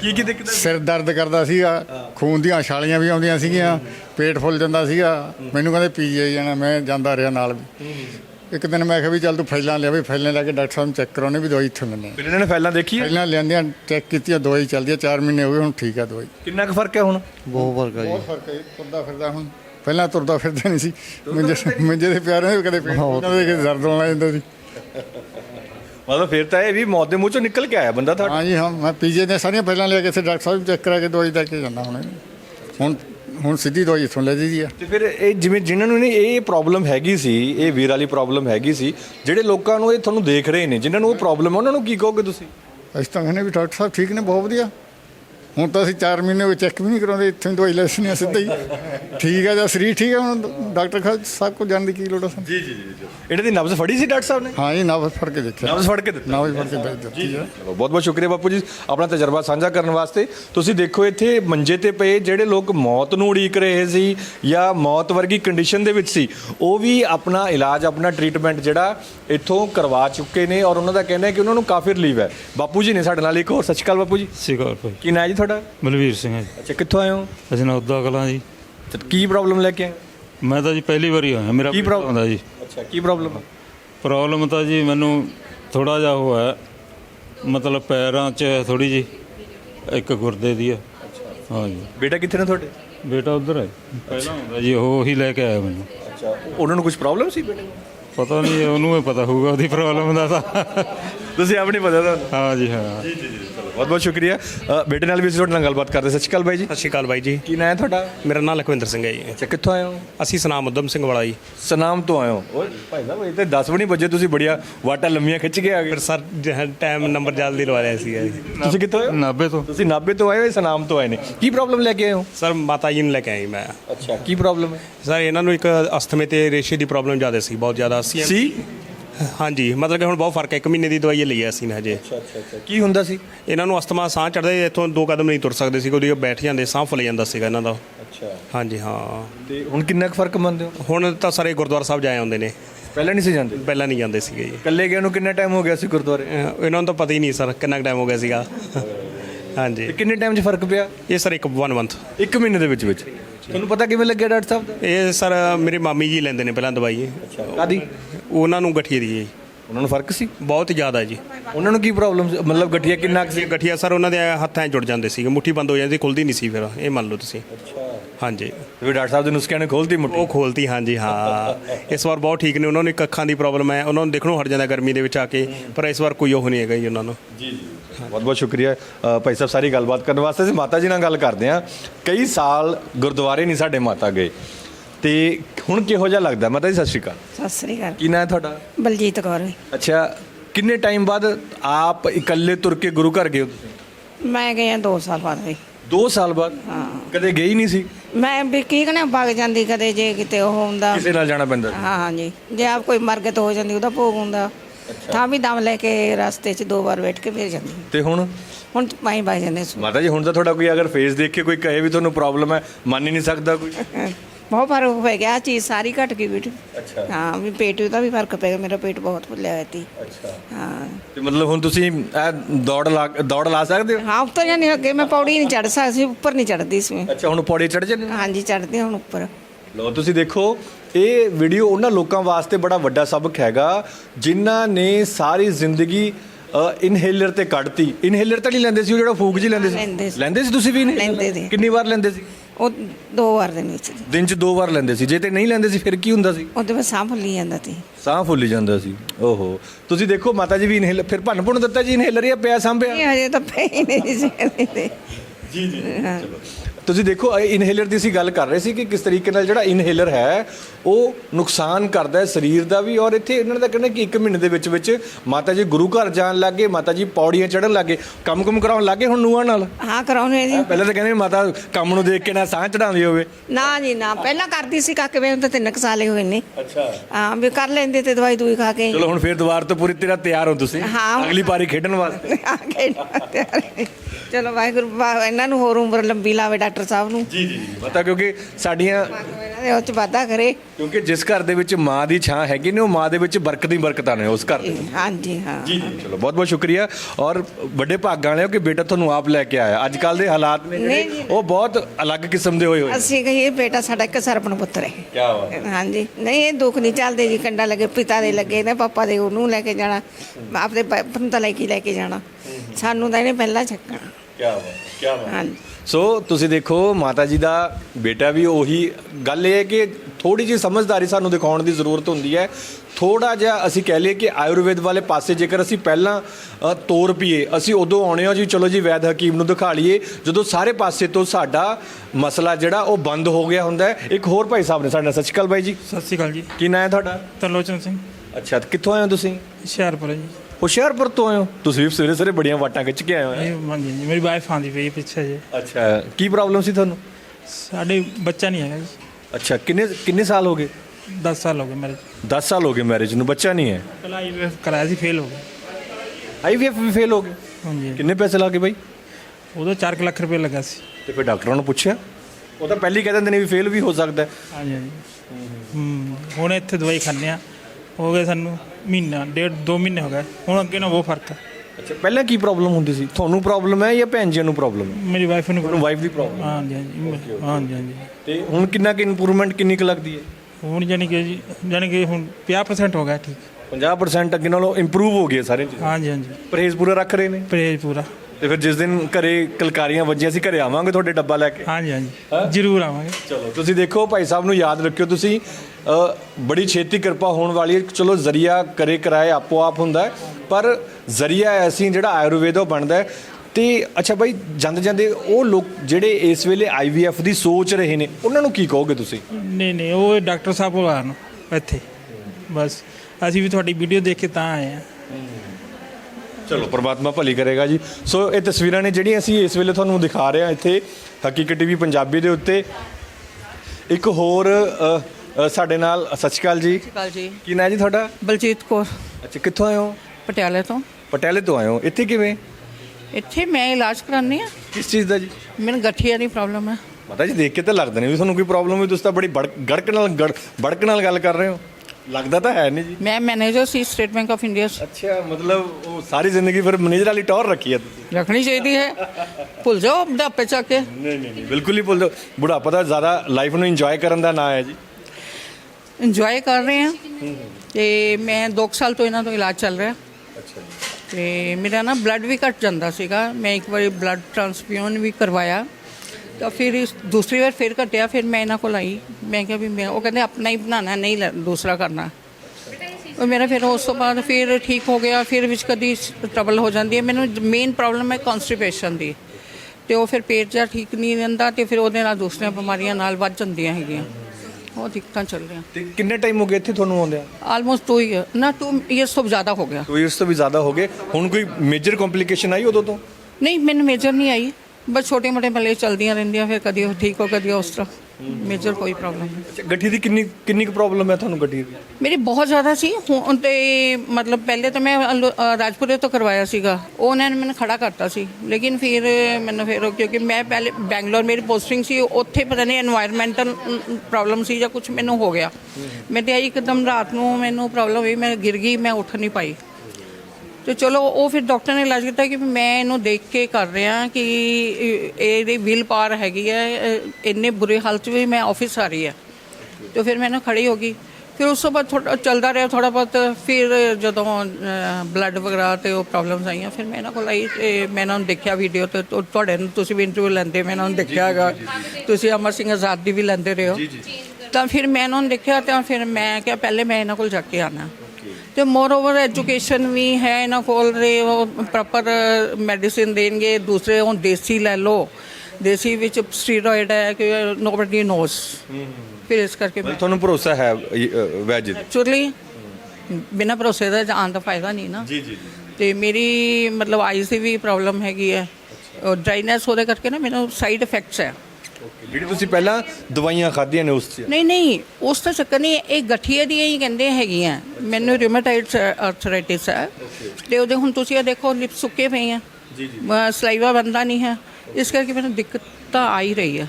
ਕੀ ਕੀ ਦਿੱਕਤਾਂ ਸੀ? ਸਿਰ ਦਰਦ ਕਰਦਾ ਸੀਗਾ। ਖੂਨ ਦੀਆਂ ਛਾਲੀਆਂ ਵੀ ਆਉਂਦੀਆਂ ਸੀਗੀਆਂ। ਪੇਟ ਫੁੱਲ ਜਾਂਦਾ ਸੀਗਾ। ਮੈਨੂੰ ਕਹਿੰਦੇ ਪੀਜੀਆਈ ਜਾਣਾ ਮੈਂ ਜਾਂਦਾ ਰਿਹਾ ਨਾਲ ਵੀ। ਇੱਕ ਦਿਨ ਮੈਂ ਕਿਹਾ ਵੀ ਚੱਲ ਤੂੰ ਫਾਈਲਾਂ ਲਿਆ ਵੀ ਫਾਈਲਾਂ ਲੈ ਕੇ ਡਾਕਟਰ ਸਾਹਿਬ ਨੂੰ ਚੈੱਕ ਕਰਾਉਣੇ ਵੀ ਦਵਾਈ ਇੱਥੋਂ ਲੈਣੇ ਫਿਰ ਇਹਨਾਂ ਨੇ ਫਾਈਲਾਂ ਦੇਖੀ ਹੈ? ਫਾਈਲਾਂ ਲਿਆਂਦੀਆਂ ਚੈੱਕ ਕੀਤੀਆਂ ਦਵਾਈ ਚੱਲਦੀ ਆ 4 ਮਹੀਨੇ ਹੋ ਗਏ ਹੁਣ ਠੀਕ ਆ ਦਵਾਈ। ਕਿੰਨਾ ਕੁ ਫ਼ਰਕ ਹੈ ਹੁਣ? ਬਹੁਤ ਫ਼ਰਕ ਆ ਜੀ। ਬਹੁਤ ਫ਼ਰਕ ਹੈ ਤੁਰਦਾ ਫਿਰਦਾ ਹੁਣ। ਪਹਿਲਾਂ ਤੁਰਦਾ ਫਿਰਦਾ ਨਹੀਂ ਸੀ ਮੰਜੇ ਮੰਜੇ ਦੇ ਪਿਆਰੇ ਨੇ ਕਦੇ ਪੇਟ ਉਹਨਾਂ ਦੇ ਕਦੇ ਦਰਦ ਹੋਣ ਲੱਗ ਜਾਂਦਾ ਸੀ। ਮਤਲਬ ਫਿਰ ਤਾਂ ਇਹ ਵੀ ਮੌਤ ਦੇ ਮੂੰਹ ਚੋਂ ਨਿਕਲ ਕੇ ਆਇਆ ਬੰਦਾ ਤੁਹਾਡਾ ਹਾਂ ਜੀ ਹਾਂ ਮੈਂ ਪੀਜੇ ਦੀਆਂ ਸਾਰੀਆਂ ਪਹਿਲਾਂ ਲਿਆ ਕੇ ਇੱਥੇ ਡਾਕਟਰ ਸਾਹਿਬ ਚੈੱਕ ਕਰਾ ਕੇ ਦਵਾਈ ਲੈ ਕੇ ਜਾਂਦਾ ਹੁਣ। ਹੁਣ ਹੁਣ ਸਿੱਧੀ ਦਵਾਈ ਇੱਥੋਂ ਲੈ ਦੀ ਆ ਤੇ ਫਿਰ ਇਹ ਜਿਵੇਂ ਜਿਨ੍ਹਾਂ ਨੂੰ ਨੇ ਇਹ ਪ੍ਰੋਬਲਮ ਹੈਗੀ ਸੀ ਇਹ ਵੀਰ ਵਾਲੀ ਪ੍ਰੋਬਲਮ ਹੈਗੀ ਸੀ ਜਿਹੜੇ ਲੋਕਾਂ ਨੂੰ ਇਹ ਤੁਹਾਨੂੰ ਦੇਖ ਰਹੇ ਨੇ ਜਿਨ੍ਹਾਂ ਨੂੰ ਉਹ ਪ੍ਰੋਬਲਮ ਹੈ ਉਹਨਾਂ ਨੂੰ ਕੀ ਕਹੋਗੇ ਤੁਸੀਂ? ਅਸੀਂ ਤਾਂ ਕਹਿੰਦੇ ਵੀ ਡਾਕਟਰ ਸਾਹਿਬ ਠੀਕ ਨੇ ਬਹੁਤ ਵਧੀਆ। ਹੁਣ ਤਾਂ ਅਸੀਂ 4 ਮਹੀਨੇ ਵਿੱਚ ਚੈੱਕ ਵੀ ਨਹੀਂ ਕਰਾਉਂਦੇ ਇੱਥੋਂ ਹੀ ਦਵਾਈ ਲੈ ਹਾਂ ਸਿੱਧਾ ਹੀ। ਠੀਕ ਹੈ ਜਾਂ ਸਰੀਰ ਠੀਕ ਹੈ ਹੁਣ? ਡਾਕਟਰ ਖਾ ਸਭ ਕੁਝ ਜਾਣ ਦੀ ਕੀ ਲੋੜ ਹੈ ਸਾਨੂੰ? ਜੀ ਜੀ ਜੀ ਇਹਨਾਂ ਦੀ ਨਬਜ਼ ਫੜੀ ਸੀ ਡਾਕਟਰ ਸਾਹਿਬ ਨੇ? ਹਾਂ ਇਹ ਨਬਜ਼ ਫੜ ਕੇ ਦੇਖਿਆ। ਨਬਜ਼ ਫੜ ਕੇ ਦਿੱਤੀ। ਨਬਜ਼ ਫੜ ਕੇ ਦੇ ਦਿੱਤੀ ਹੈ ਬਹੁਤ ਬਹੁਤ ਸ਼ੁਕਰੀਆ ਬਾਪੂ ਜੀ। ਆਪਣਾ ਤਜਰਬਾ ਸਾਂਝਾ ਕਰਨ ਵਾਸਤੇ। ਤੁਸੀਂ ਦੇਖੋ ਇੱਥੇ ਮੰਜੇ ਤੇ ਪਏ ਜਿਹੜੇ ਲੋਕ ਮੌਤ ਨੂੰ ਉਡੀਕ ਰਹੇ ਸੀ ਜਾਂ ਮੌਤ ਵਰਗੀ ਕੰਡੀਸ਼ਨ ਦੇ ਵਿੱਚ ਸੀ ਉਹ ਵੀ ਆਪਣਾ ਇਲਾਜ ਆਪਣਾ ਟ੍ਰੀਟਮੈਂਟ ਜਿਹੜਾ ਇੱਥੋਂ ਕਰਵਾ ਚੁੱਕੇ ਨੇ ਔਰ ਉਹਨਾਂ ਦਾ ਕਹਿਣਾ ਹੈ ਕਿ ਉਹਨਾਂ ਨੂੰ ਕਾਫੀ ਰਿਲੀਵ ਹੈ। ਬਾਪੂ ਜੀ ਨੇ ਸਾਡੇ ਨਾਲ ਇੱਕ ਹੋਰ। ਸਤਿ ਸ਼੍ਰੀ ਅਕਾਲ ਬਾਪੂ ਜੀ। ਸਿਕਾਰ ਕੀ ਨਾਂ ਹੈ ਜੀ ਤੁਹਾਡਾ? ਬਲਵੀਰ ਸਿੰਘ ਹੈ ਜੀ। ਅੱਛਾ ਕਿੱਥੋਂ ਆਏ ਹੋ? ਅਸੀਂ ਨੌਦਾ ਕਲਾਂ ਜੀ। ਤੇ ਕੀ ਪ੍ਰੋਬਲਮ ਲੈ ਕੇ ਆਏ? ਮੈਂ ਤਾਂ ਜੀ ਪਹਿਲੀ ਵਾਰੀ ਆਇਆ ਮੇਰਾ ਕੀ ਪ੍ਰੋਬਲਮ ਆਉਂਦਾ ਜੀ। ਅੱਛਾ ਕੀ ਪ੍ਰੋਬਲਮ ਹੈ ਪ੍ਰੋਬਲਮ ਤਾਂ ਜੀ ਮੈਨੂੰ ਥੋੜਾ ਜਿਹਾ ਉਹ ਹੈ ਮਤਲਬ ਪੈਰਾਂ 'ਚ ਥੋੜੀ ਜੀ ਇੱਕ ਗੁਰਦੇ ਦੀ ਹੈ। ਹਾਂ ਜੀ। ਬੇਟਾ ਕਿੱਥੇ ਨੇ ਤੁਹਾਡੇ? ਬੇਟਾ ਉਧਰ ਹੈ। ਪਹਿਲਾਂ ਹੁੰਦਾ ਜੀ ਉਹ ਹੀ ਲੈ ਕੇ ਆਇਆ ਮੈਨੂੰ। ਅੱਛਾ ਉਹਨਾਂ ਨੂੰ ਕੁਝ ਪ੍ਰੋਬਲਮ ਸੀ ਬੇਟੇ ਨੂੰ? ਪਤਾ ਨਹੀਂ ਉਹਨੂੰ ਹੀ ਪਤਾ ਹੋਊਗਾ ਉਹਦੀ ਪ੍ਰੋਬਲਮ ਦਾ ਤਾਂ। ਤੁਸੀਂ ਆਪਣੀ ਪਤਾ ਤੁਹਾਨੂੰ? ਹਾਂ ਜੀ ਹਾਂ। ਬਹੁਤ ਬਹੁਤ ਸ਼ੁਕਰੀਆ। ਅ, ਬੇਟੇ ਨਾਲ ਵੀ ਅਸੀਂ ਤੁਹਾਡੇ ਨਾਲ ਗੱਲਬਾਤ ਕਰਦੇ ਸਤਿ ਸ਼੍ਰੀ ਅਕਾਲ ਬਾਈ ਜੀ। ਸਤਿ ਸ਼੍ਰੀ ਅਕਾਲ ਬਾਈ ਜੀ। ਕੀ ਨਾਂ ਹੈ ਤੁਹਾਡਾ? ਮੇਰਾ ਨਾਮ ਲਖਵਿੰਦਰ ਸਿੰਘ ਹੈ ਜੀ। ਅੱਛਾ ਕਿੱਥੋਂ ਆਏ ਹੋ? ਅਸੀਂ ਸਨਾਮ ਉਦਮ ਸਿੰਘ ਵਾਲਾ ਜੀ। ਸਨਾਮ ਤੋਂ ਆਏ ਹੋ। ਓਏ ਭਾਈ ਸਾਹਿਬ ਇਹ ਤੇ 10 ਵੀ ਨਹੀਂ ਵਜੇ ਤੁਸੀਂ ਬੜੀਆਂ ਵਾਟਾਂ ਲੰਮੀਆਂ ਖਿੱਚ ਕੇ ਆ ਗਏ। ਫਿਰ ਸਰ ਟਾਈਮ ਨੰਬਰ ਜਲਦੀ ਲਵਾ ਲਿਆ ਸੀਗਾ ਜੀ ਤੁਸੀਂ ਕਿੱਥੋਂ ਆਏ ਹੋ? ਨਾਭੇ ਤੋਂ। ਤੁਸੀਂ ਨਾਭੇ ਤੋਂ ਆਏ ਹੋ ਇਹ ਸਨਾਮ ਤੋਂ ਆਏ ਨੇ? ਕੀ ਪ੍ਰੋਬਲਮ ਲੈ ਕੇ ਆਏ ਹੋ? ਸਰ ਮਾਤਾ ਜੀ ਨੂੰ ਲੈ ਕੇ ਆਈ ਮੈਂ। ਅੱਛਾ ਕੀ ਪ੍ਰੋਬਲਮ ਹੈ? ਸਰ ਇਹਨਾਂ ਨੂੰ ਇੱਕ ਅਸਥਮੇ ਤੇ ਰੇਸ਼ੇ ਦੀ ਪ੍ਰੋਬਲਮ ਜ਼ਿਆਦਾ ਸੀ ਬਹੁਤ ਜ਼ਿਆਦਾ। ਸੀ ਸੀ? ਹਾਂਜੀ ਮਤਲਬ ਕਿ ਹੁਣ ਬਹੁਤ ਫ਼ਰਕ ਹੈ। ਇੱਕ ਮਹੀਨੇ ਦੀ ਦਵਾਈ ਲਈ ਹੈ ਅਸੀਂ ਨੇ ਹਜੇ। ਅੱਛਾ ਅੱਛਾ ਕੀ ਹੁੰਦਾ ਸੀ? ਇਹਨਾਂ ਨੂੰ ਅਸਥਮਾ ਸਾਹ ਚੜਦੇ ਇੱਥੋਂ ਦੋ ਕਦਮ ਨਹੀਂ ਤੁਰ ਸਕਦੇ ਸੀ ਕਿਉਂਕਿ ਉਹ ਬੈਠ ਜਾਂਦੇ ਸਾਹ ਫੁੱਲ ਜਾਂਦਾ ਸੀਗਾ ਇਹਨਾਂ ਦਾ। ਅੱਛਾ। ਹਾਂਜੀ ਹਾਂ। ਤੇ ਹੁਣ ਕਿੰਨਾ ਕੁ ਫ਼ਰਕ ਮੰਨਦੇ ਹੋ? ਹੁਣ ਤਾਂ ਸਾਰੇ ਗੁਰਦੁਆਰਾ ਸਾਹਿਬ ਜਾਏ ਆਉਂਦੇ ਨੇ। ਪਹਿਲਾਂ ਨਹੀਂ ਸੀ ਜਾਂਦੇ? ਪਹਿਲਾਂ ਨਹੀਂ ਜਾਂਦੇ ਸੀਗੇ ਜੀ। ਇਕੱਲੇ ਗਏ ਨੂੰ ਕਿੰਨਾ ਟਾਈਮ ਹੋ ਗਿਆ ਸੀ ਗੁਰਦੁਆਰੇ? ਅਹ ਇਹਨਾਂ ਨੂੰ ਤਾਂ ਪਤਾ ਹੀ ਨਹੀਂ ਸਰ ਕਿੰਨਾ ਟਾਈਮ ਹੋ ਗਿਆ ਸੀਗਾ। ਹਾਂਜੀ। ਤੇ ਕਿੰਨੇ ਟਾਈਮ 'ਚ ਫ਼ਰਕ ਪਿਆ? ਇਹ ਸਰ ਇੱਕ ਵਨ ਮੰਥ ਇੱਕ ਮਹੀਨੇ ਦੇ ਵਿੱਚ ਵਿੱਚ। ਤੁਹਾਨੂੰ ਪਤਾ ਕਿਵੇਂ ਲੱਗਿਆ ਡਾਕਟਰ ਸਾਹਿਬ? ਦਾ ਇਹ ਸਰ ਮੇਰੇ ਮਾਮੀ ਜੀ ਲੈਂਦੇ ਨੇ ਪਹਿਲਾਂ ਦਵਾਈ। ਕਾਦੀ ਉਹਨਾਂ ਨੂੰ ਗਠੀਏ ਦੀ ਹੈ ਜੀ। ਉਹਨਾਂ ਨੂੰ ਫ਼ਰਕ ਸੀ? ਬਹੁਤ ਜ਼ਿਆਦਾ ਜੀ। ਉਹਨਾਂ ਨੂੰ ਕੀ ਪ੍ਰੋਬਲਮ ਮਤਲਬ ਗਠੀਆ ਕਿੰਨਾ ਕੁ ਸੀ? ਇਹ ਗਠੀਆ ਸਰ ਉਹਨਾਂ ਦੇ ਹੱਥਾਂ 'ਚ ਜੁੜ ਜਾਂਦੇ ਸੀਗੇ। ਮੁੱਠੀ ਬੰਦ ਹੋ ਜਾਂਦੀ ਖੁੱਲਦੀ ਨਹੀਂ ਸੀ ਫਿਰ। ਇਹ ਮੰਨ ਲਓ ਤੁਸੀਂ। ਹਾਂਜੀ। ਵੀ ਡਾਕਟਰ ਸਾਹਿਬ ਦੇ ਨੁਸਖਿਆਂ ਨੇ ਖੋਲਤੀ ਮੁੱਠੀ? ਉਹ ਖੋਲਤੀ ਹਾਂਜੀ ਹਾਂ। ਇਸ ਵਾਰ ਬਹੁਤ ਠੀਕ ਨੇ। ਉਹਨਾਂ ਨੂੰ ਇੱਕ ਅੱਖਾਂ ਦੀ ਪ੍ਰੋਬਲਮ ਹੈ। ਉਹਨਾਂ ਨੂੰ ਦੇਖਣੋਂ ਹਟ ਜਾਂਦਾ ਗਰਮੀ ਦੇ ਵਿੱਚ ਆ ਕੇ ਪਰ ਇਸ ਵਾਰ ਕੋਈ ਉਹ ਨਹੀਂ ਹੈਗਾ ਜੀ ਉਹਨਾਂ ਨੂੰ। ਬਹੁਤ ਬਹੁਤ ਸ਼ੁਕਰੀਆ। ਭਾਈ ਸਾਹਿਬ ਸਾਰੀ ਗੱਲਬਾਤ ਕਰਨ ਵਾਸਤੇ ਅਸੀਂ ਮਾਤਾ ਜੀ ਨਾਲ ਗੱਲ ਕਰਦੇ ਹਾਂ। ਕਈ ਸਾਲ ਗੁਰਦੁਆਰੇ ਨਹੀਂ ਸਾਡੇ ਮਾਤਾ ਗਏ। ਤੇ ਹੁਣ ਕਿਹੋ ਜਿਹਾ ਲੱਗਦਾ? ਮਾਤਾ ਜੀ ਸਤਿ ਸ਼੍ਰੀ ਅਕਾਲ। ਸਤਿ ਸ੍ਰੀ ਅਕਾਲ। ਕੀ ਨਾਂ ਹੈ ਤੁਹਾਡਾ? ਬਲਜੀਤ ਕੌਰ। ਅੱਛਾ ਕਿੰਨੇ ਟਾਈਮ ਬਾਅਦ ਆਪ ਇਕੱਲੇ ਤੁਰ ਕੇ ਗੁਰੂ ਘਰ ਗਏ ਹੋ ਤੁਸੀਂ? ਮੈਂ ਗਈ ਹਾਂ 2 ਸਾਲ ਬਾਅਦ ਵੀ। 2 ਸਾਲ ਬਾਅਦ ਕਦੇ ਹੀ ਨਹੀਂ ਸੀ? ਮੈਂ ਵੀ ਕੀ ਕਹਣਾ ਵਗ ਜਾਂਦੀ ਕਦੇ ਜੇ ਕਿਤੇ ਉਹ ਹੁੰਦਾ। ਕਿਸੇ ਨਾਲ ਜਾਣਾ ਪੈਂਦਾ ਸੀ। ਹਾਂ ਹਾਂਜੀ। ਜੇ ਆਪ ਕੋਈ ਮਰਗਤ ਹੋ ਜਾਂਦੀ ਉਹਦਾ ਭੋਗ ਹੁੰਦਾ। ਤਾਂ ਵੀ ਦਮ ਲੈ ਕੇ ਰਸਤੇ 'ਚ ਦੋ ਵਾਰ ਬੈਠ ਕੇ ਫਿਰ ਜਾਂਦੀ। ਤੇ ਹੁਣ? ਹੁਣ ਪਾਈ ਵਗ ਜਾਂਦੇ ਮਾਤਾ ਜੀ ਹੁਣ ਤਾਂ ਤੁਹਾਡਾ ਕੋਈ ਅਗਰ ਫੇਸ ਦੇਖ ਕੇ ਕੋਈ ਕਹੇ ਵੀ ਤੁਹਾਨੂੰ ਪ੍ਰੋਬਲਮ ਹੈ ਮੰਨ ਹੀ ਨਹੀਂ ਸਕਦਾ ਕੋਈ। ਬਹੁਤ ਫ਼ਰਕ ਪੈ ਗਿਆ ਆਹ ਚੀਜ਼ ਸਾਰੀ ਘਟ ਗਈ ਬੇਟੀ। ਅੱਛਾ। ਹਾਂ ਵੀ ਪੇਟ ਦਾ ਵੀ ਫ਼ਰਕ ਪੈ ਗਿਆ ਮੇਰਾ ਪੇਟ ਬਹੁਤ ਫੁੱਲਿਆ ਹੋਇਆ ਸੀ। ਅੱਛਾ। ਹਾਂ। ਤੇ ਮਤਲਬ ਹੁਣ ਤੁਸੀਂ ਇਹ ਦੌੜ ਲਾ ਦੌੜ ਲਾ ਸਕਦੇ ਹੋ? ਹਾਂ ਉੱਤਰ ਜਾਂਦੀ ਅੱਗੇ ਮੈਂ ਪੌੜੀ ਨਹੀਂ ਚੜ ਸਕਦੀ ਸੀ ਉੱਪਰ ਨਹੀਂ ਚੜਦੀ ਸੀ ਮੈਂ ਅੱਛਾ ਹੁਣ ਪੌੜੀ ਚੜ ਜਾਂਦੇ ਹਾਂਜੀ ਚੜਦੀ ਹੁਣ ਉੱਪਰ। ਲੋ ਤੁਸੀਂ ਦੇਖੋ ਇਹ ਵੀਡੀਓ ਉਹਨਾਂ ਲੋਕਾਂ ਵਾਸਤੇ ਬੜਾ ਵੱਡਾ ਸਬਕ ਹੈਗਾ ਜਿਨ੍ਹਾਂ ਨੇ ਸਾਰੀ ਜ਼ਿੰਦਗੀ ਇਨਹੇਲਰ ਤੇ ਕੱਢਤੀ। ਇਨਹੇਲਰ ਤਾਂ ਨਹੀਂ ਲੈਂਦੇ ਸੀ ਉਹ ਜਿਹੜਾ ਫੂਕ ਜੀ ਲੈਂਦੇ ਲੈਂਦੇ ਸੀ ਸੀ। ਲੈਂਦੇ ਸੀ ਤੁਸੀਂ ਵੀ inhaler? ਲੈਂਦੇ ਸੀ। ਕਿੰਨੀ ਵਾਰ ਲੈਂਦੇ ਸੀ? ਉਹ ਦੋ ਵਾਰ ਦੇ ਵਿੱਚ ਦਿਨ 'ਚ ਦੋ ਵਾਰ ਲੈਂਦੇ ਸੀ। ਜੇ ਤੇ ਨਹੀਂ ਲੈਂਦੇ ਸੀ ਫਿਰ ਕੀ ਹੁੰਦਾ ਸੀ? ਉਹਦੇ ਵਿੱਚ ਸਾਹ ਫੁੱਲੀ ਜਾਂਦਾ ਸੀ। ਸਾਹ ਫੁੱਲੀ ਜਾਂਦਾ ਸੀ। ਓਹੋ। ਤੁਸੀਂ ਦੇਖੋ ਮਾਤਾ ਜੀ ਵੀ ਇਨਹੇਲਰ ਫਿਰ ਭੰਨ ਭੁੰਨ ਦਿੱਤਾ ਜੀ ਇਨਹੇਲਰ ਜਾਂ ਪਿਆ ਸੰਭਿਆ? ਇਹ ਹਜੇ ਤਾਂ ਪਈ ਨਹੀਂ ਸੀ। ਜੀ ਜੀ। ਤੁਸੀਂ ਦੇਖੋ ਇਨਹੇਲਰ ਦੀ ਅਸੀਂ ਗੱਲ ਕਰ ਰਹੇ ਸੀ ਕਿ ਕਿਸ ਤਰੀਕੇ ਨਾਲ ਜਿਹੜਾ ਇਨਹੇਲਰ ਹੈ ਉਹ ਨੁਕਸਾਨ ਕਰਦਾ ਹੈ ਸਰੀਰ ਦਾ ਵੀ ਔਰ ਇੱਥੇ ਇਹਨਾਂ ਦਾ ਕਹਿਣਾ ਕਿ 1 ਮਹੀਨੇ ਦੇ ਵਿੱਚ ਵਿੱਚ ਮਾਤਾ ਜੀ ਗੁਰੂ ਘਰ ਜਾਣ ਲੱਗੇ ਮਾਤਾ ਜੀ ਪੌੜੀਆਂ ਚੜ੍ਹਨ ਲੱਗੇ ਕੰਮ ਕੁਮ ਕਰਾਉਣ ਲੱਗੇ ਹੁਣ ਨੂੰਹਾਂ ਨਾਲ? ਹਾਂ ਕਰਾਉਣੇ ਜੀ। ਪਹਿਲਾਂ ਤਾਂ ਕਹਿੰਦੇ ਮਾਤਾ ਕੰਮ ਨੂੰ ਦੇਖ ਕੇ ਨਾ ਸਾਹ ਚੜਾਉਂਦੀ ਹੋਵੇ। ਨਾ ਜੀ ਨਾ। ਪਹਿਲਾਂ ਕਰਦੀ ਸੀ ਕਾਕੇ ਵੇ ਤਾਂ ਤਿੰਨ ਕੁ ਸਾਲੇ ਹੋਏ ਨੇ। ਅੱਛਾ। ਹਾਂ ਵੀ ਕਰ ਲੈਂਦੇ ਤੇ ਦਵਾਈ ਦੂਈ ਖਾ ਕੇ। ਚਲੋ ਹੁਣ ਫਿਰ ਦੁਬਾਰ ਤੋਂ ਪੂਰੀ ਤਰ੍ਹਾਂ ਤਿਆਰ ਹੋ ਤੁਸੀਂ। ਹਾਂ। ਅਗਲੀ ਪਾਰੀ ਖੇਡਣ ਵਾਸਤੇ। ਆ ਕੇ ਚਲੋ ਵਾਹਿਗੁਰੂ ਇਹਨਾਂ ਨੂੰ ਹੋਰ ਉਮਰ ਲੰਬੀ ਲਾਵੇ ਡਾਕਟਰ ਸਾਹਿਬ ਨੂੰ। ਜੀ ਜੀ ਪਤਾ ਕਿਉਂਕਿ ਸਾਡੀਆਂ ਇਹਨਾਂ ਦੇ ਉਹ ਚ ਵਾਧਾ ਕਰੇ। ਕਿਉਂਕਿ ਜਿਸ ਘਰ ਦੇ ਵਿੱਚ ਮਾਂ ਦੀ ਛਾਂ ਹੈਗੀ ਨੇ ਉਹ ਮਾਂ ਦੇ ਵਿੱਚ ਬਰਕਤ ਹੀ ਬਰਕਤਾਂ ਨੇ ਉਸ ਘਰ ਦੇ। ਹਾਂਜੀ ਹਾਂ। ਜੀ ਜੀ ਚਲੋ ਬਹੁਤ ਬਹੁਤ ਸ਼ੁਕਰੀਆ। ਔਰ ਵੱਡੇ ਭਾਗਾਂ ਵਾਲੇ ਹੋ ਕਿ ਬੇਟਾ ਤੁਹਾਨੂੰ ਆਪ ਲੈ ਕੇ ਆਇਆ। ਅੱਜ ਕੱਲ ਦੇ ਹਾਲਾਤ ਨੇ ਨਹੀਂ ਜਿਹੜੇ ਜੀ। ਉਹ ਬਹੁਤ ਅਲੱਗ ਕਿਸਮ ਦੇ ਹੋਏ ਹੋਏ ਅਸੀਂ ਕਹੀਏ ਬੇਟਾ ਸਾਡਾ ਇੱਕ ਸਰਪਣ ਪੁੱਤਰ ਹੈ। ਕੀ ਬਾਤ ਹਾਂਜੀ। ਨਹੀਂ ਇਹ ਦੁੱਖ ਨਹੀਂ ਚੱਲਦੇ ਜੀ ਕੰਡਾ ਲੱਗੇ ਪਿਤਾ ਦੇ ਲੱਗੇ ਨੇ ਪਾਪਾ ਦੇ ਉਹਨੂੰ ਲੈ ਕੇ ਜਾਣਾ ਆਪਦੇ ਤਾਂ ਲੈ ਕੇ ਲੈ ਕੇ ਜਾਣਾ। ਸਾਨੂੰ ਤਾਂ ਇਹਨੇ ਪਹਿਲਾਂ ਚੱਕਣਾ। ਕੀ ਬਾਤ ਕੀ ਬਾਤ ਹਾਂਜੀ। ਸੋ ਤੁਸੀਂ ਦੇਖੋ ਮਾਤਾ ਜੀ ਦਾ ਬੇਟਾ ਵੀ ਉਹੀ ਗੱਲ ਇਹ ਹੈ ਕਿ ਥੋੜੀ ਜਿਹੀ ਸਮਝਦਾਰੀ ਸਾਨੂੰ ਦਿਖਾਉਣ ਦੀ ਜ਼ਰੂਰਤ ਹੁੰਦੀ ਹੈ। ਥੋੜਾ ਜਿਹਾ ਅਸੀਂ ਕਹਿ ਲਈਏ ਕਿ ਆਯੁਰਵੇਦ ਵਾਲੇ ਪਾਸੇ ਜੇਕਰ ਅਸੀਂ ਪਹਿਲਾਂ ਤੋਰ ਪਈਏ ਅਸੀਂ ਉਦੋਂ ਆਉਣੇ ਆ ਜੀ ਚਲੋ ਜੀ ਵੈਦ ਹਕੀਮ ਨੂੰ ਦਿਖਾ ਲਈਏ ਜਦੋਂ ਸਾਰੇ ਪਾਸੇ ਤੋਂ ਸਾਡਾ ਮਸਲਾ ਜਿਹੜਾ ਉਹ ਬੰਦ ਹੋ ਗਿਆ ਹੁੰਦਾ ਇੱਕ ਹੋਰ ਭਾਈ ਸਾਹਿਬ ਨੇ ਸਾਡੇ ਨਾਲ ਸਤਿ ਸ਼੍ਰੀ ਅਕਾਲ ਬਾਈ ਜੀ। ਸਤਿ ਸ਼੍ਰੀ ਅਕਾਲ ਜੀ। ਕੀ ਨਾਂ ਹੈ ਤੁਹਾਡਾ? ਤਰਲੋਚਨ ਸਿੰਘ। ਅੱਛਾ ਕਿੱਥੋਂ ਆਏ ਹੋ ਤੁਸੀਂ? ਹੁਸ਼ਿਆਰਪੁਰ ਜੀ। ਹੁਸ਼ਿਆਰਪੁਰ ਤੋਂ ਆਏ ਹੋ ਤੁਸੀਂ ਵੀ ਸਵੇਰੇ ਸਵੇਰੇ ਬੜੀਆਂ ਵਾਟਾਂ ਖਿੱਚ ਕੇ ਆਏ ਹੋ। ਹੈਂ? ਹਾਂਜੀ ਜੀ ਮੇਰੀ ਵਾਈਫ ਆਂਦੀ ਪਈ ਪਿੱਛੇ ਜੇ। ਅੱਛਾ ਕੀ ਪ੍ਰੋਬਲਮ ਸੀ ਤੁਹਾਨੂੰ? ਸਾਡੇ ਬੱਚਾ ਨਹੀਂ ਹੈਗਾ ਜੀ। ਅੱਛਾ ਕਿੰਨੇ ਕਿੰਨੇ ਸਾਲ ਹੋ ਗਏ? 10 ਸਾਲ ਹੋ ਗਏ ਮੇਰੇ 10 ਸਾਲ ਹੋ ਗਏ ਮੈਰਿਜ ਨੂੰ ਬੱਚਾ ਨਹੀਂ ਹੈ? ਪਹਿਲਾਂ ਆਈਵੀਐਫ ਕਰਾਇਆ ਸੀ ਫੇਲ ਹੋ ਗਿਆ। ਆਈਵੀਐਫ ਵੀ ਫੇਲ ਹੋ ਗਏ? ਹਾਂਜੀ। ਕਿੰਨੇ ਪੈਸੇ ਲਾ ਕੇ ਬਾਈ? ਉਦੋਂ 4 ਲੱਖ ਰੁਪਏ ਲੱਗਾ ਸੀ। ਤੇ ਫਿਰ ਡਾਕਟਰਾਂ ਨੂੰ ਪੁੱਛਿਆ? ਉਹ ਤਾਂ ਪਹਿਲੀ ਕਹਿ ਦਿੰਦੇ ਨੇ ਵੀ ਫੇਲ ਵੀ ਹੋ ਸਕਦਾ ਹੈ। ਹਾਂਜੀ ਹਾਂਜੀ। ਹੂੰ ਹੁਣ ਇੱਥੇ ਦਵਾਈ ਖਾਂਦੇ ਆ ਹੋ ਗਏ ਸਾਨੂੰ ਮਹੀਨਾ ਡੇਢ ਦੋ ਮਹੀਨੇ ਹੋ ਗਏ। ਹੁਣ ਅੱਗੇ ਨਾਲ ਬਹੁਤ ਫ਼ਰਕ ਹੈ। ਅੱਛਾ ਪਹਿਲਾਂ ਕੀ ਪ੍ਰੋਬਲਮ ਹੁੰਦੀ ਸੀ? ਤੁਹਾਨੂੰ ਪ੍ਰੋਬਲਮ ਹੈ ਜਾਂ ਭੈਣ ਜੀ ਨੂੰ ਪ੍ਰੋਬਲਮ ਹੈ? ਮੇਰੀ ਵਾਈਫ ਨੂੰ ਤੁਹਾਨੂੰ ਵਾਈਫ ਦੀ ਪ੍ਰੋਬਲਮ ਹਾਂਜੀ ਹਾਂਜੀ ਹਾਂਜੀ ਹਾਂਜੀ। ਤੇ ਹੁਣ ਕਿੰਨਾ ਕਿ ਇੰਪਰੂਵਮੈਂਟ ਕਿੰਨੀ ਕੁ ਲੱਗਦੀ ਹੈ? ਹੁਣ ਜਾਨੀ ਕਿ ਜੀ ਜਾਨੀ ਕਿ ਹੁਣ 50% ਹੋ ਗਿਆ ਠੀਕ। 50% ਅੱਗੇ ਨਾਲੋਂ ਇੰਪਰੂਵ ਹੋ ਗਏ ਸਾਰੇ ਚੀਜ਼। ਹਾਂਜੀ ਹਾਂਜੀ। ਪਰਹੇਜ਼ ਪੂਰਾ ਰੱਖ ਰਹੇ ਨੇ? ਪਰਹੇਜ਼ ਪੂਰਾ। ਤੇ ਫਿਰ ਜਿਸ ਦਿਨ ਘਰੇ ਕਲਕਾਰੀਆਂ ਵੱਜੀਆਂ ਸੀ ਘਰੇ ਆਵਾਂਗੇ ਤੁਹਾਡੇ ਡੱਬਾ ਲੈ ਕੇ? ਹਾਂਜੀ ਹਾਂਜੀ। ਜ਼ਰੂਰ ਆਵਾਂਗੇ। ਚਲੋ ਤੁਸੀਂ ਦੇਖੋ ਭਾਈ ਸਾਹਿਬ ਨੂੰ ਯਾਦ ਰੱਖਿਓ ਤੁਸੀਂ। ਬੜੀ ਛੇਤੀ ਕਿਰਪਾ ਹੋਣ ਵਾਲੀ ਹੈ। ਚਲੋ ਜ਼ਰੀਆ ਕਰੇ ਕਰਾਏ ਆਪੋ ਆਪ ਹੁੰਦਾ ਹੈ। ਪਰ ਜ਼ਰੀਆ ਐਸੀ ਜਿਹੜਾ ਆਯੁਰਵੇਦ ਉਹ ਬਣਦਾ ਹੈ। ਤੇ ਅੱਛਾ ਭਾਈ ਜਾਂਦੇ ਜਾਂਦੇ ਉਹ ਲੋਕ ਜਿਹੜੇ ਇਸ ਵੇਲੇ ਆਈਵੀਐਫ ਦੀ ਸੋਚ ਰਹੇ ਨੇ ਉਹਨਾਂ ਨੂੰ ਕੀ ਕਹੋਗੇ ਤੁਸੀਂ? ਨਹੀਂ ਨਹੀਂ ਉਹ ਡਾਕਟਰ ਸਾਹਿਬ ਕੋਲ ਆਣ ਇੱਥੇ। ਬਸ ਅਸੀਂ ਵੀ ਤੁਹਾਡੀ ਵੀਡੀਓ ਦੇਖ ਕੇ ਤਾਂ ਆਏ ਆ ਚਲੋ ਪ੍ਰਮਾਤਮਾ ਭਲੀ ਕਰੇਗਾ ਜੀ। ਸੋ ਇਹ ਤਸਵੀਰਾਂ ਨੇ ਜਿਹੜੀਆਂ ਅਸੀਂ ਇਸ ਵੇਲੇ ਤੁਹਾਨੂੰ ਦਿਖਾ ਰਹੇ ਹਾਂ ਇੱਥੇ। ਹਕੀਕਤ ਟੀਵੀ ਪੰਜਾਬੀ ਦੇ ਉੱਤੇ। ਇੱਕ ਹੋਰ ਅ, ਸਾਡੇ ਨਾਲ ਸਤਿ ਸ਼੍ਰੀ ਅਕਾਲ ਜੀ। ਕਾਲ ਜੀ। ਕੀ ਨਾਂ ਹੈ ਜੀ ਤੁਹਾਡਾ? ਬਲਜੀਤ ਕੌਰ। ਅੱਛਾ ਕਿੱਥੋਂ ਆਏ ਹੋ? ਪਟਿਆਲੇ ਤੋਂ। ਪਟਿਆਲੇ ਤੋਂ ਆਏ ਹੋ। ਇੱਥੇ ਕਿਵੇਂ? ਇੱਥੇ ਮੈਂ ਇਲਾਜ ਕਰਾਉਂਦੀ ਆ ਕਿਸ ਚੀਜ਼ ਦਾ ਜੀ? ਮੈਨੂੰ ਗਠੀਆ ਦੀ ਪ੍ਰੋਬਲਮ ਹੈ। ਮਾਤਾ ਜੀ ਦੇਖ ਕੇ ਤਾਂ ਲੱਗਦਾ ਨਹੀਂ ਵੀ ਤੁਹਾਨੂੰ ਕੋਈ ਪ੍ਰੋਬਲਮ ਹੈ ਤੁਸੀਂ ਤਾਂ ਬੜੀ ਬੜਕ- ਗੜਕ ਨਾਲ ਗੜ- ਨਾਲ ਗੱਲ ਕਰ ਰਹੇ ਹੋ। ਲੱਗਦਾ ਤਾਂ ਹੈ ਨਹੀਂ ਜੀ। ਮੈਂ ਮੈਨੇਜਰ ਸੀ ਸਟੇਟ ਬੈਂਕ ਆਫ ਇੰਡੀਆ ਅੱਛਾ ਮਤਲਬ ਉਹ ਸਾਰੀ ਜ਼ਿੰਦਗੀ ਫਿਰ ਮੈਨੇਜਰ ਵਾਲੀ ਟੌਰ ਰੱਖੀ ਹੈ ਤੁਸੀਂ। ਰੱਖਣੀ ਚਾਹੀਦੀ ਹੈ। ਭੁੱਲ ਜਾਓ ਬੁਢਾਪੇ ਚ ਆ ਕੇ। ਨਹੀਂ ਨਹੀਂ ਬਿਲਕੁਲ ਹੀ ਭੁੱਲ ਜਾਓ ਬੁਢਾਪਾ ਤਾਂ ਜ਼ਿਆਦਾ ਲਾਈਫ ਨੂੰ ਇੰਜੋਏ ਕਰਨ ਦਾ ਨਾਂ ਹੈ ਜੀ। ਇੰਜੋਏ ਕਰ ਰਹੇ ਹਾਂ। ਤੇ ਮੈਂ 2 ਸਾਲ ਤੋਂ ਇਹਨਾਂ ਤੋਂ ਇਲਾਜ ਚੱਲ ਰਿਹਾ। ਅੱਛਾ ਤੇ ਮੇਰਾ ਨਾ ਬਲੱਡ ਵੀ ਘਟ ਜਾਂਦਾ ਸੀਗਾ। ਮੈਂ ਇੱਕ ਵਾਰੀ ਬਲੱਡ ਟ੍ਰਾਂਸਫਿਊਜ਼ਨ ਵੀ ਕਰਵਾਇਆ। ਤਾਂ ਫਿਰ ਇਸ ਦੂਸਰੀ ਵਾਰ ਫਿਰ ਘਟਿਆ ਫਿਰ ਮੈਂ ਇਹਨਾਂ ਕੋਲ ਆਈ। ਮੈਂ ਕਿਹਾ ਵੀ ਮੈਂ ਉਹ ਕਹਿੰਦੇ ਆਪਣਾ ਹੀ ਬਣਾਉਣਾ ਨਹੀਂ ਦੂਸਰਾ ਕਰਨਾ। ਉਹ ਮੇਰਾ ਫਿਰ ਉਸ ਤੋਂ ਬਾਅਦ ਫਿਰ ਠੀਕ ਹੋ ਗਿਆ। ਫਿਰ ਵਿੱਚ ਕਦੀ ਟਰਬਲ ਹੋ ਜਾਂਦੀ ਹੈ। ਮੈਨੂੰ ਮੇਨ ਪ੍ਰੋਬਲਮ ਹੈ ਕਨਸਟੀਪੇਸ਼ਨ ਦੀ। ਤੇ ਉਹ ਫਿਰ ਪੇਟ ਜਿਹਾ ਠੀਕ ਨਹੀਂ ਰਹਿੰਦਾ ਤੇ ਫਿਰ ਉਹਦੇ ਨਾਲ ਦੂਸਰੀਆਂ ਬਿਮਾਰੀਆਂ ਨਾਲ ਵੱਧ ਜਾਂਦੀਆਂ ਹੈਗੀਆਂ। ਉਹ ਦਿੱਕਤਾਂ ਚੱਲ ਰਹੀਆਂ। ਤੇ ਕਿੰਨੇ ਟਾਈਮ ਹੋ ਗਏ ਇੱਥੇ ਤੁਹਾਨੂੰ ਆਉਂਦਿਆਂ? ਆਲਮੋਸਟ 2 ਇਅਰ ਨਾ 2 ਇਅਰਸ ਤੋਂ ਜ਼ਿਆਦਾ ਹੋ ਗਿਆ। 2 ਇਅਰਸ ਤੋਂ ਵੀ ਜ਼ਿਆਦਾ ਹੋ ਗਏ। ਹੁਣ ਕੋਈ ਮੇਜਰ ਕੰਪਲਿਕੇਸ਼ਨ ਆਈ ਉਦੋਂ ਤੋਂ? ਨਹੀਂ ਮੈਨੂੰ ਮੇਜਰ ਨਹੀਂ ਆਈ। ਬਸ ਛੋਟੇ ਮੋਟੇ ਮਲੇ ਚੱਲਦੀਆਂ ਰਹਿੰਦੀਆਂ ਫਿਰ ਕਦੀ ਉਹ ਠੀਕ ਹੋ ਕਦੀ ਉਸ ਤਰ੍ਹਾਂ। ਮੇਜਰ ਕੋਈ ਪ੍ਰੋਬਲਮ ਨਹੀਂ। ਅੱਛਾ ਗੱਡੀ ਦੀ ਕਿੰਨੀ ਕਿੰਨੀ ਕੁ ਪ੍ਰੋਬਲਮ ਹੈ ਤੁਹਾਨੂੰ ਗੱਡੀ ਦੀ? ਮੇਰੀ ਬਹੁਤ ਜ਼ਿਆਦਾ ਸੀ। ਹੁਣ ਤੇ ਮਤਲਬ ਪਹਿਲੇ ਤਾਂ ਮੈਂ ਰਾਜਪੁਰੇ ਤੋਂ ਕਰਵਾਇਆ ਸੀਗਾ। ਉਹ ਉਹਨਾਂ ਨੇ ਮੈਨੂੰ ਖੜਾ ਕਰਤਾ ਸੀ। ਲੇਕਿਨ ਫਿਰ ਮੈਨੂੰ ਫਿਰ ਕਿਉਂਕਿ ਮੈਂ ਪਹਿਲੇ ਬੈਂਗਲੌਰ ਮੇਰੀ ਪੋਸਟਿੰਗ ਸੀ ਉੱਥੇ ਪਤਾ ਨਹੀਂ এনवायरमेंटਲ ਪ੍ਰੋਬਲਮ ਸੀ ਜਾਂ ਕੁਝ ਮੈਨੂੰ ਹੋ ਗਿਆ। ਮੈਂ ਤੇ ਇੱਕਦਮ ਰਾਤ ਨੂੰ ਮੈਨੂੰ ਪ੍ਰੋਬਲਮ ਹੋਈ ਮੈਂ ਗਿਰ ਗਈ ਮੈਂ ਉੱਠ ਨਹੀਂ ਪਾਈ। ਤੇ ਚਲੋ ਉਹ ਫਿਰ ਡਾਕਟਰ ਨੇ ਇਲਾਜ ਕੀਤਾ ਕਿ ਮੈਂ ਇਹਨੂੰ ਦੇਖ ਕੇ ਕਰ ਰਿਹਾ ਕਿ ਇਹ- ਇਹਦੀ ਵਿਲ ਪਾਰ ਹੈਗੀ ਹੈ ਇੰਨੇ ਬੁਰੇ ਹਾਲਤ ਵੀ ਮੈਂ ਆਫਿਸ ਆ ਰਹੀ ਹੈ। ਤੇ ਫਿਰ ਮੈਂ ਨਾ ਖੜੀ ਹੋ ਗਈ। ਫਿਰ ਉਸ ਤੋਂ ਬਾਅਦ ਥੋੜਾ ਚੱਲਦਾ ਰਿਹਾ ਥੋੜਾ ਬਹੁਤ ਫਿਰ ਜਦੋਂ ਬਲੱਡ ਵਗੈਰਾ ਤੇ ਉਹ ਪ੍ਰੋਬਲਮਸ ਆਈਆਂ ਫਿਰ ਮੈਂ ਇਹਨਾਂ ਕੋਲ ਆਈ ਤੇ ਮੈਂ ਇਹਨਾਂ ਨੂੰ ਦੇਖਿਆ ਵੀਡੀਓ ਤੇ ਤੁਹਾਡੇ ਨੂੰ ਤੁਸੀਂ ਵੀ ਇੰਟਰਵਿਊ ਲੈਂਦੇ ਮੈਂ ਇਹਨਾਂ ਨੂੰ ਦੇਖਿਆ ਹੈਗਾ। ਤੁਸੀਂ ਅਮਰ ਸਿੰਘ ਆਜ਼ਾਦ ਦੀ ਵੀ ਲੈਂਦੇ ਰਹੇ ਹੋ। ਤਾਂ ਫਿਰ ਮੈਂ ਇਹਨਾਂ ਨੂੰ ਦੇਖਿਆ ਤਾਂ ਫਿਰ ਮੈਂ ਕਿਹਾ ਪਹਿਲੇ ਮੈਂ ਇਹਨਾਂ ਕੋਲ ਜਾ ਕੇ ਆਣਾ ਤੇ ਮੋਰ ਓਵਰ ਐਜੂਕੇਸ਼ਨ ਵੀ ਹੈ ਇਹਨਾਂ ਕੋਲ ਦੇ ਉਹ ਪ੍ਰੋਪਰ ਮੈਡੀਸਿਨ ਦੇਣਗੇ। ਦੂਸਰੇ ਉਹ ਦੇਸੀ ਲੈ ਲਓ। ਦੇਸੀ ਵਿੱਚ ਸਟੀਰੋਇਡ ਹੈ ਕਿ ਨੋਬਡੀ ਨੋਸ ਫਿਰ ਇਸ ਕਰਕੇ ਤੁਹਾਨੂੰ ਭਰੋਸਾ ਹੈ ਵੈਜ ਐਕਚੁਅਲੀ ਬਿਨਾਂ ਭਰੋਸੇ ਦਾ ਜਾਣ ਦਾ ਫਾਇਦਾ ਨਹੀਂ ਨਾ। ਜੀ ਜੀ ਤੇ ਮੇਰੀ ਮਤਲਬ ਆਈਜ਼ ਦੀ ਵੀ ਪ੍ਰੋਬਲਮ ਹੈਗੀ ਹੈ। ਡਰਾਈਨੈਸ ਉਹਦੇ ਕਰਕੇ ਨਾ ਮੈਨੂੰ ਸਾਈਡ ਇਫੈਕਟਸ ਹੈ। ਜਿਹੜੀ ਤੁਸੀਂ ਪਹਿਲਾਂ ਦਵਾਈਆਂ ਖਾਧੀਆਂ ਨੇ ਉਸ 'ਚ? ਨਹੀਂ ਨਹੀਂ ਉਸ ਦਾ ਚੱਕਰ ਨਹੀਂ ਇਹ ਗਠੀਏ ਦੀਆਂ ਹੀ ਕਹਿੰਦੇ ਹੈਗੀਆਂ। ਮੈਨੂੰ ਰਿਊਮੇਟਾਇਡਸ ਆਰਥਰਾਈਟਿਸ ਹੈ ਤੇ ਉਹਦੇ ਹੁਣ ਤੁਸੀਂ ਇਹ ਦੇਖੋ ਲਿਪ ਸੁੱਕੇ ਪਏ ਆ। ਜੀ ਜੀ ਸਲਾਈਵਾ ਬੰਦਾ ਨਹੀਂ ਹੈ। ਇਸ ਕਰਕੇ ਮੈਨੂੰ ਦਿੱਕਤ ਤਾਂ ਆ। ਹੀ ਰਹੀ ਹੈ।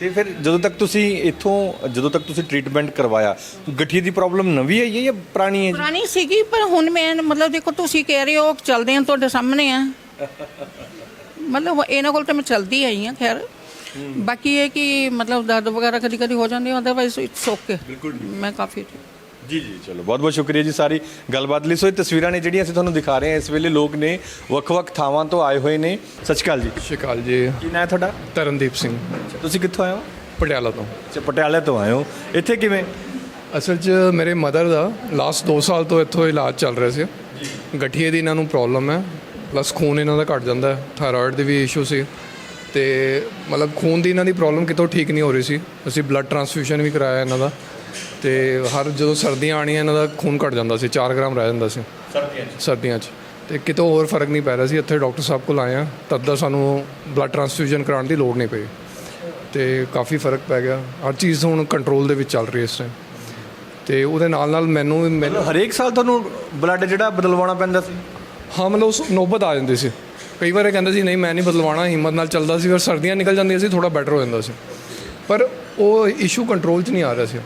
ਤੇ ਫਿਰ ਜਦੋਂ ਤੱਕ ਤੁਸੀਂ ਇੱਥੋਂ ਜਦੋਂ ਤੱਕ ਤੁਸੀਂ ਟ੍ਰੀਟਮੈਂਟ ਕਰਵਾਇਆ ਗਠੀਏ ਦੀ ਪ੍ਰੋਬਲਮ ਨਵੀਂ ਆਈ ਹੈ ਜਾਂ ਪੁਰਾਣੀ ਹੈ ਜੀ? ਪੁਰਾਣੀ ਸੀਗੀ ਪਰ ਹੁਣ ਮੈਂ ਮਤਲਬ ਦੇਖੋ ਤੁਸੀਂ ਕਹਿ ਰਹੇ ਹੋ ਚੱਲਦੇ ਆ ਤੁਹਾਡੇ ਸਾਹਮਣੇ ਆ। ਮਤਲਬ ਇਹਨਾਂ ਕੋਲ ਤਾਂ ਮੈਂ ਚਲਦੀ ਆਈ ਆ ਖੈਰ। ਬਾਕੀ ਇਹ ਕਿ ਮਤਲਬ ਦਰਦ ਵਗੈਰਾ ਕਦੀ ਕਦੀ ਹੋ ਜਾਂਦੀ ਹੈ ਅਦਰਵਾਈਜ਼ ਇਟਸ ਓਕੇ ਮੈਂ ਕਾਫੀ ਜੀ ਜੀ ਚਲੋ ਬਹੁਤ ਬਹੁਤ ਸ਼ੁਕਰੀਆ ਜੀ ਸਾਰੀ ਗੱਲਬਾਤ ਲਈ। ਸੋ ਇਹ ਤਸਵੀਰਾਂ ਨੇ ਜਿਹੜੀਆਂ ਅਸੀਂ ਤੁਹਾਨੂੰ ਦਿਖਾ ਰਹੇ ਹਾਂ ਇਸ ਵੇਲੇ ਲੋਕ ਨੇ ਵੱਖ-ਵੱਖ ਥਾਵਾਂ ਤੋਂ ਆਏ ਹੋਏ ਨੇ। ਸਤਿ ਸ਼੍ਰੀ ਅਕਾਲ ਜੀ। ਸਤਿ ਸ਼੍ਰੀ ਅਕਾਲ ਜੀ। ਕੀ ਨਾਂ ਹੈ ਤੁਹਾਡਾ? ਤਰਨਦੀਪ ਸਿੰਘ। ਤੁਸੀਂ ਕਿੱਥੋਂ ਆਏ ਹੋ? ਪਟਿਆਲਾ ਤੋਂ। ਅੱਛਾ ਪਟਿਆਲੇ ਤੋਂ ਆਏ ਹੋ। ਇੱਥੇ ਕਿਵੇਂ? ਅਸਲ 'ਚ ਮੇਰੇ ਮਦਰ ਦਾ ਲਾਸਟ 2 ਸਾਲ ਤੋਂ ਇੱਥੋਂ ਇਲਾਜ ਚੱਲ ਰਿਹਾ ਸੀ। ਗਠੀਏ ਦੀ ਇਹਨਾਂ ਨੂੰ ਪ੍ਰੋਬਲਮ ਹੈ। ਪਲੱਸ ਖੂਨ ਇਹਨਾਂ ਦਾ ਘਟ ਜਾਂਦਾ ਹੈ ਥਾਇਰਾਇਡ ਦੀ ਵੀ ਇਸ਼ੂ ਸੀ। ਤੇ ਮਤਲਬ ਖੂਨ ਦੀ ਇਹਨਾਂ ਦੀ ਪ੍ਰੋਬਲਮ ਕਿਤੋਂ ਠੀਕ ਨਹੀਂ ਹੋ ਰਹੀ ਸੀ। ਅਸੀਂ ਬਲੱਡ ਟ੍ਰਾਂਸਫਿਊਜ਼ਨ ਵੀ ਕਰਾਇਆ ਇਹਨਾਂ ਦਾ। ਤੇ ਹਰ ਜਦੋਂ ਸਰਦੀਆਂ ਆਣੀਆਂ ਇਹਨਾਂ ਦਾ ਖੂਨ ਘਟ ਜਾਂਦਾ ਸੀ 4 ਗ੍ਰਾਮ ਰਹਿ ਜਾਂਦਾ ਸੀ। ਸਰਦੀਆਂ 'ਚ? ਸਰਦੀਆਂ 'ਚ। ਤੇ ਕਿਤੋਂ ਹੋਰ ਫ਼ਰਕ ਨਹੀਂ ਪੈ ਰਿਹਾ ਸੀ ਇੱਥੇ ਡਾਕਟਰ ਸਾਹਿਬ ਕੋਲ ਆਏ ਆ ਤਦ ਦਾ ਸਾਨੂੰ ਬਲੱਡ ਟ੍ਰਾਂਸਫਿਊਜ਼ਨ ਕਰਾਉਣ ਦੀ ਲੋੜ ਨਹੀਂ ਪਈ। ਤੇ ਕਾਫੀ ਫ਼ਰਕ ਪੈ ਗਿਆ। ਹਰ ਚੀਜ਼ ਹੁਣ ਕੰਟਰੋਲ ਦੇ ਵਿੱਚ ਚੱਲ ਰਹੀ ਹੈ ਇਸ ਟਾਈਮ ਤੇ ਉਹਦੇ ਨਾਲ ਨਾਲ ਮੈਨੂੰ ਮੈਨੂੰ ਹਰੇਕ ਸਾਲ ਤੁਹਾਨੂੰ ਬਲੱਡ ਜਿਹੜਾ ਬਦਲਵਾਉਣਾ ਪੈਂਦਾ ਸੀ? ਹਾਂ, ਮਤਲਬ ਉਸ ਨੋਬਤ ਆ ਜਾਂਦੀ ਸੀ। ਕਈ ਵਾਰ ਇਹ ਕਹਿੰਦਾ ਸੀ, ਨਹੀਂ, ਮੈਂ ਨਹੀਂ ਬਦਲਵਾਉਣਾ, ਹਿੰਮਤ ਨਾਲ ਚੱਲਦਾ ਸੀ ਫਿਰ ਸਰਦੀਆਂ ਨਿਕਲ ਜਾਂਦੀਆਂ ਸੀ ਥੋੜਾ ਬੈਟਰ ਹੋ ਜਾਂਦਾ ਸੀ। ਪਰ ਉਹ ਇਸ਼ੂ ਕੰਟਰੋਲ 'ਚ ਨਹੀਂ ਆ ਰਿਹਾ ਸੀ।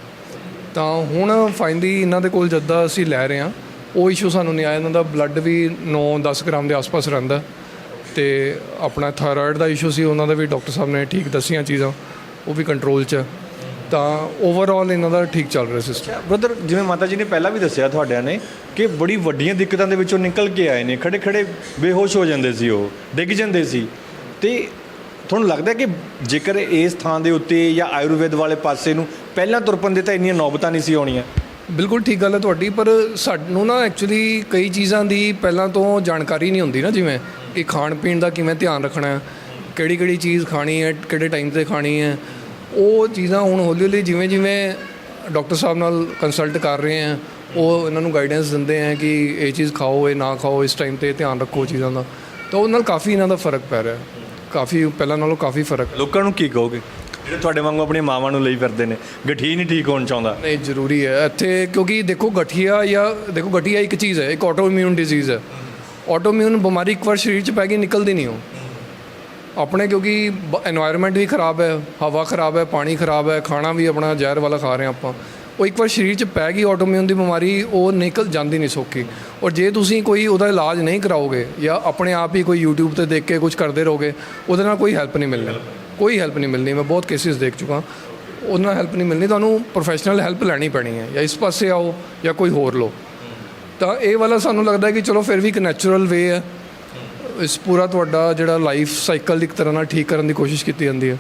ਤਾਂ ਹੁਣ ਫਾਈਨਲੀ ਇਹਨਾਂ ਦੇ ਕੋਲ ਜਦਾਂ ਅਸੀਂ ਲੈ ਰਹੇ ਹਾਂ, ਉਹ ਇਸ਼ੂ ਸਾਨੂੰ ਨਹੀਂ ਆਇਆ ਇਹਨਾਂ ਦਾ ਬਲੱਡ ਵੀ 9-10 ਗ੍ਰਾਮ ਦੇ ਆਸ-ਪਾਸ ਰਹਿੰਦਾ। ਤੇ ਆਪਣਾ ਥਾਇਰਾਇਡ ਦਾ ਇਸ਼ੂ ਸੀ, ਉਹਨਾਂ ਦਾ ਵੀ ਡਾਕਟਰ ਸਾਹਿਬ ਨੇ ਠੀਕ ਦੱਸੀਆਂ ਚੀਜ਼ਾਂ, ਉਹ ਵੀ ਕੰਟਰੋਲ 'ਚ ਤਾਂ ਓਵਰਆਲ ਇਹਨਾਂ ਦਾ ਠੀਕ ਚੱਲ ਰਿਹਾ ਸਿਸਟਮ ਬ੍ਰਦਰ ਜਿਵੇਂ ਮਾਤਾ ਜੀ ਨੇ ਪਹਿਲਾਂ ਵੀ ਦੱਸਿਆ ਤੁਹਾਡਿਆਂ ਨੇ ਕਿ ਬੜੀ ਵੱਡੀਆਂ ਦਿੱਕਤਾਂ ਦੇ ਵਿੱਚੋਂ ਨਿਕਲ ਕੇ ਆਏ ਨੇ ਖੜੇ ਖੜੇ ਬੇਹੋਸ਼ ਹੋ ਜਾਂਦੇ ਸੀ ਉਹ ਡਿੱਗ ਜਾਂਦੇ ਸੀ। ਤੇ ਤੁਹਾਨੂੰ ਲੱਗਦਾ ਕਿ ਜੇਕਰ ਇਸ ਥਾਂ ਦੇ ਉੱਤੇ ਜਾਂ ਆਯੁਰਵੇਦ ਵਾਲੇ ਪਾਸੇ ਨੂੰ ਪਹਿਲਾਂ ਤੁਰਪਣ ਦੇ ਤਾਂ ਇੰਨੀਆਂ ਨੌਬਤਾਂ ਨਹੀਂ ਸੀ ਆਉਣੀਆਂ? ਬਿਲਕੁਲ ਠੀਕ ਗੱਲ ਹੈ ਤੁਹਾਡੀ ਪਰ ਸਾਨੂੰ ਨਾ ਐਕਚੁਅਲੀ ਕਈ ਚੀਜ਼ਾਂ ਦੀ ਪਹਿਲਾਂ ਤੋਂ ਜਾਣਕਾਰੀ ਨਹੀਂ ਹੁੰਦੀ ਨਾ ਜਿਵੇਂ ਕਿ ਖਾਣ ਪੀਣ ਦਾ ਕਿਵੇਂ ਧਿਆਨ ਰੱਖਣਾ ਹੈ ਕਿਹੜੀ ਕਿਹੜੀ ਚੀਜ਼ ਖਾਣੀ ਹੈ ਕਿਹੜੇ ਟਾਈਮ ਤੇ ਖਾਣੀ ਹੈ। ਉਹ ਚੀਜ਼ਾਂ ਹੁਣ ਹੌਲੀ ਹੌਲੀ ਜਿਵੇਂ ਜਿਵੇਂ ਡਾਕਟਰ ਸਾਹਿਬ ਨਾਲ ਕੰਸਲਟ ਕਰ ਰਹੇ ਆ ਉਹ ਇਹਨਾਂ ਨੂੰ ਗਾਈਡੈਂਸ ਦਿੰਦੇ ਆ ਕਿ ਇਹ ਚੀਜ਼ ਖਾਓ ਇਹ ਨਾ ਖਾਓ ਇਸ ਟਾਈਮ ਤੇ ਧਿਆਨ ਰੱਖੋ ਚੀਜ਼ਾਂ ਦਾ। ਤਾਂ ਉਹਦੇ ਨਾਲ ਕਾਫੀ ਇਹਨਾਂ ਦਾ ਫ਼ਰਕ ਪੈ ਰਿਹਾ। ਕਾਫੀ ਪਹਿਲਾਂ ਨਾਲੋਂ ਕਾਫੀ ਫ਼ਰਕ ਲੋਕਾਂ ਨੂੰ ਕੀ ਕਹੋਗੇ? ਜਿਹੜੇ ਤੁਹਾਡੇ ਵਾਂਗੂ ਆਪਣੀ ਮਾਵਾਂ ਨੂੰ ਲਈ ਫਿਰਦੇ ਨੇ ਗਠੀ ਨਹੀਂ ਠੀਕ ਹੋਣ ਚਾਹੁੰਦਾ। ਨਹੀਂ ਜ਼ਰੂਰੀ ਹੈ। ਇੱਥੇ ਕਿਉਂਕਿ ਦੇਖੋ ਗਠੀਆ ਜਾਂ ਦੇਖੋ ਗਠੀਆ ਇੱਕ ਚੀਜ਼ ਹੈ ਇੱਕ ਆਟੋ ਇਮਿਊਨ ਡਿਜ਼ੀਜ਼ ਹੈ। ਆਟੋ ਇਮਿਊਨ ਬਿਮਾਰੀ ਇੱਕ ਵਾਰ ਸਰੀਰ 'ਚ ਪੈ ਗਈ ਨਿਕਲਦੀ ਨਹੀਂ ਉਹ। ਆਪਣੇ ਕਿਉਂਕਿ এনवायरमेंट ਵੀ ਖਰਾਬ ਹੈ, ਹਵਾ ਖਰਾਬ ਹੈ, ਪਾਣੀ ਖਰਾਬ ਹੈ, ਖਾਣਾ ਵੀ ਆਪਣਾ ਜ਼ਹਿਰ ਵਾਲਾ ਖਾ ਰਹੇ ਆਪਾਂ। ਉਹ ਇੱਕ ਵਾਰ ਸਰੀਰ 'ਚ ਪੈ ਗਈ ਆਟੋਮਿਊਨ ਦੀ ਬਿਮਾਰੀ, ਉਹ ਨਿਕਲ ਜਾਂਦੀ ਨਹੀਂ ਸੌਖੀ। ਔਰ ਜੇ ਤੁਸੀਂ ਕੋਈ ਉਹਦਾ ਇਲਾਜ ਨਹੀਂ ਕਰਾਓਗੇ ਜਾਂ ਆਪਣੇ ਆਪ ਹੀ ਕੋਈ YouTube ਤੇ ਦੇਖ ਕੇ ਕੁਝ ਕਰਦੇ ਰਹੋਗੇ, ਉਹਦੇ ਨਾਲ ਕੋਈ ਹੈਲਪ ਨਹੀਂ ਮਿਲਣੀ। ਕੋਈ ਹੈਲਪ ਨਹੀਂ ਮਿਲਣੀ। ਮੈਂ ਬਹੁਤ ਕੇਸਿਸ ਦੇਖ ਚੁੱਕਾ। ਉਹਦੇ ਨਾਲ ਹੈਲਪ ਨਹੀਂ ਮਿਲਣੀ। ਤੁਹਾਨੂੰ ਪ੍ਰੋਫੈਸ਼ਨਲ ਹੈਲਪ ਲੈਣੀ ਪੈਣੀ ਹੈ। ਜਾਂ ਇਸ ਪਾਸੇ ਆਓ ਜਾਂ ਕੋਈ ਹੋਰ ਲੋ ਤਾਂ ਇਹ ਵਾਲਾ ਸਾਨੂੰ ਲੱਗਦਾ ਕਿ ਚਲੋ ਫਿਰ ਵੀ ਇੱਕ ਨੈਚੁਰਲ ਵੇ ਹੈ। ਇਸ ਪੂਰਾ ਤੁਹਾਡਾ ਜਿਹੜਾ ਲਾਈਫ ਸਾਈਕਲ ਇੱਕ ਤਰ੍ਹਾਂ ਨਾਲ ਠੀਕ ਕਰਨ ਦੀ ਕੋਸ਼ਿਸ਼ ਕੀਤੀ ਜਾਂਦੀ ਹੈ,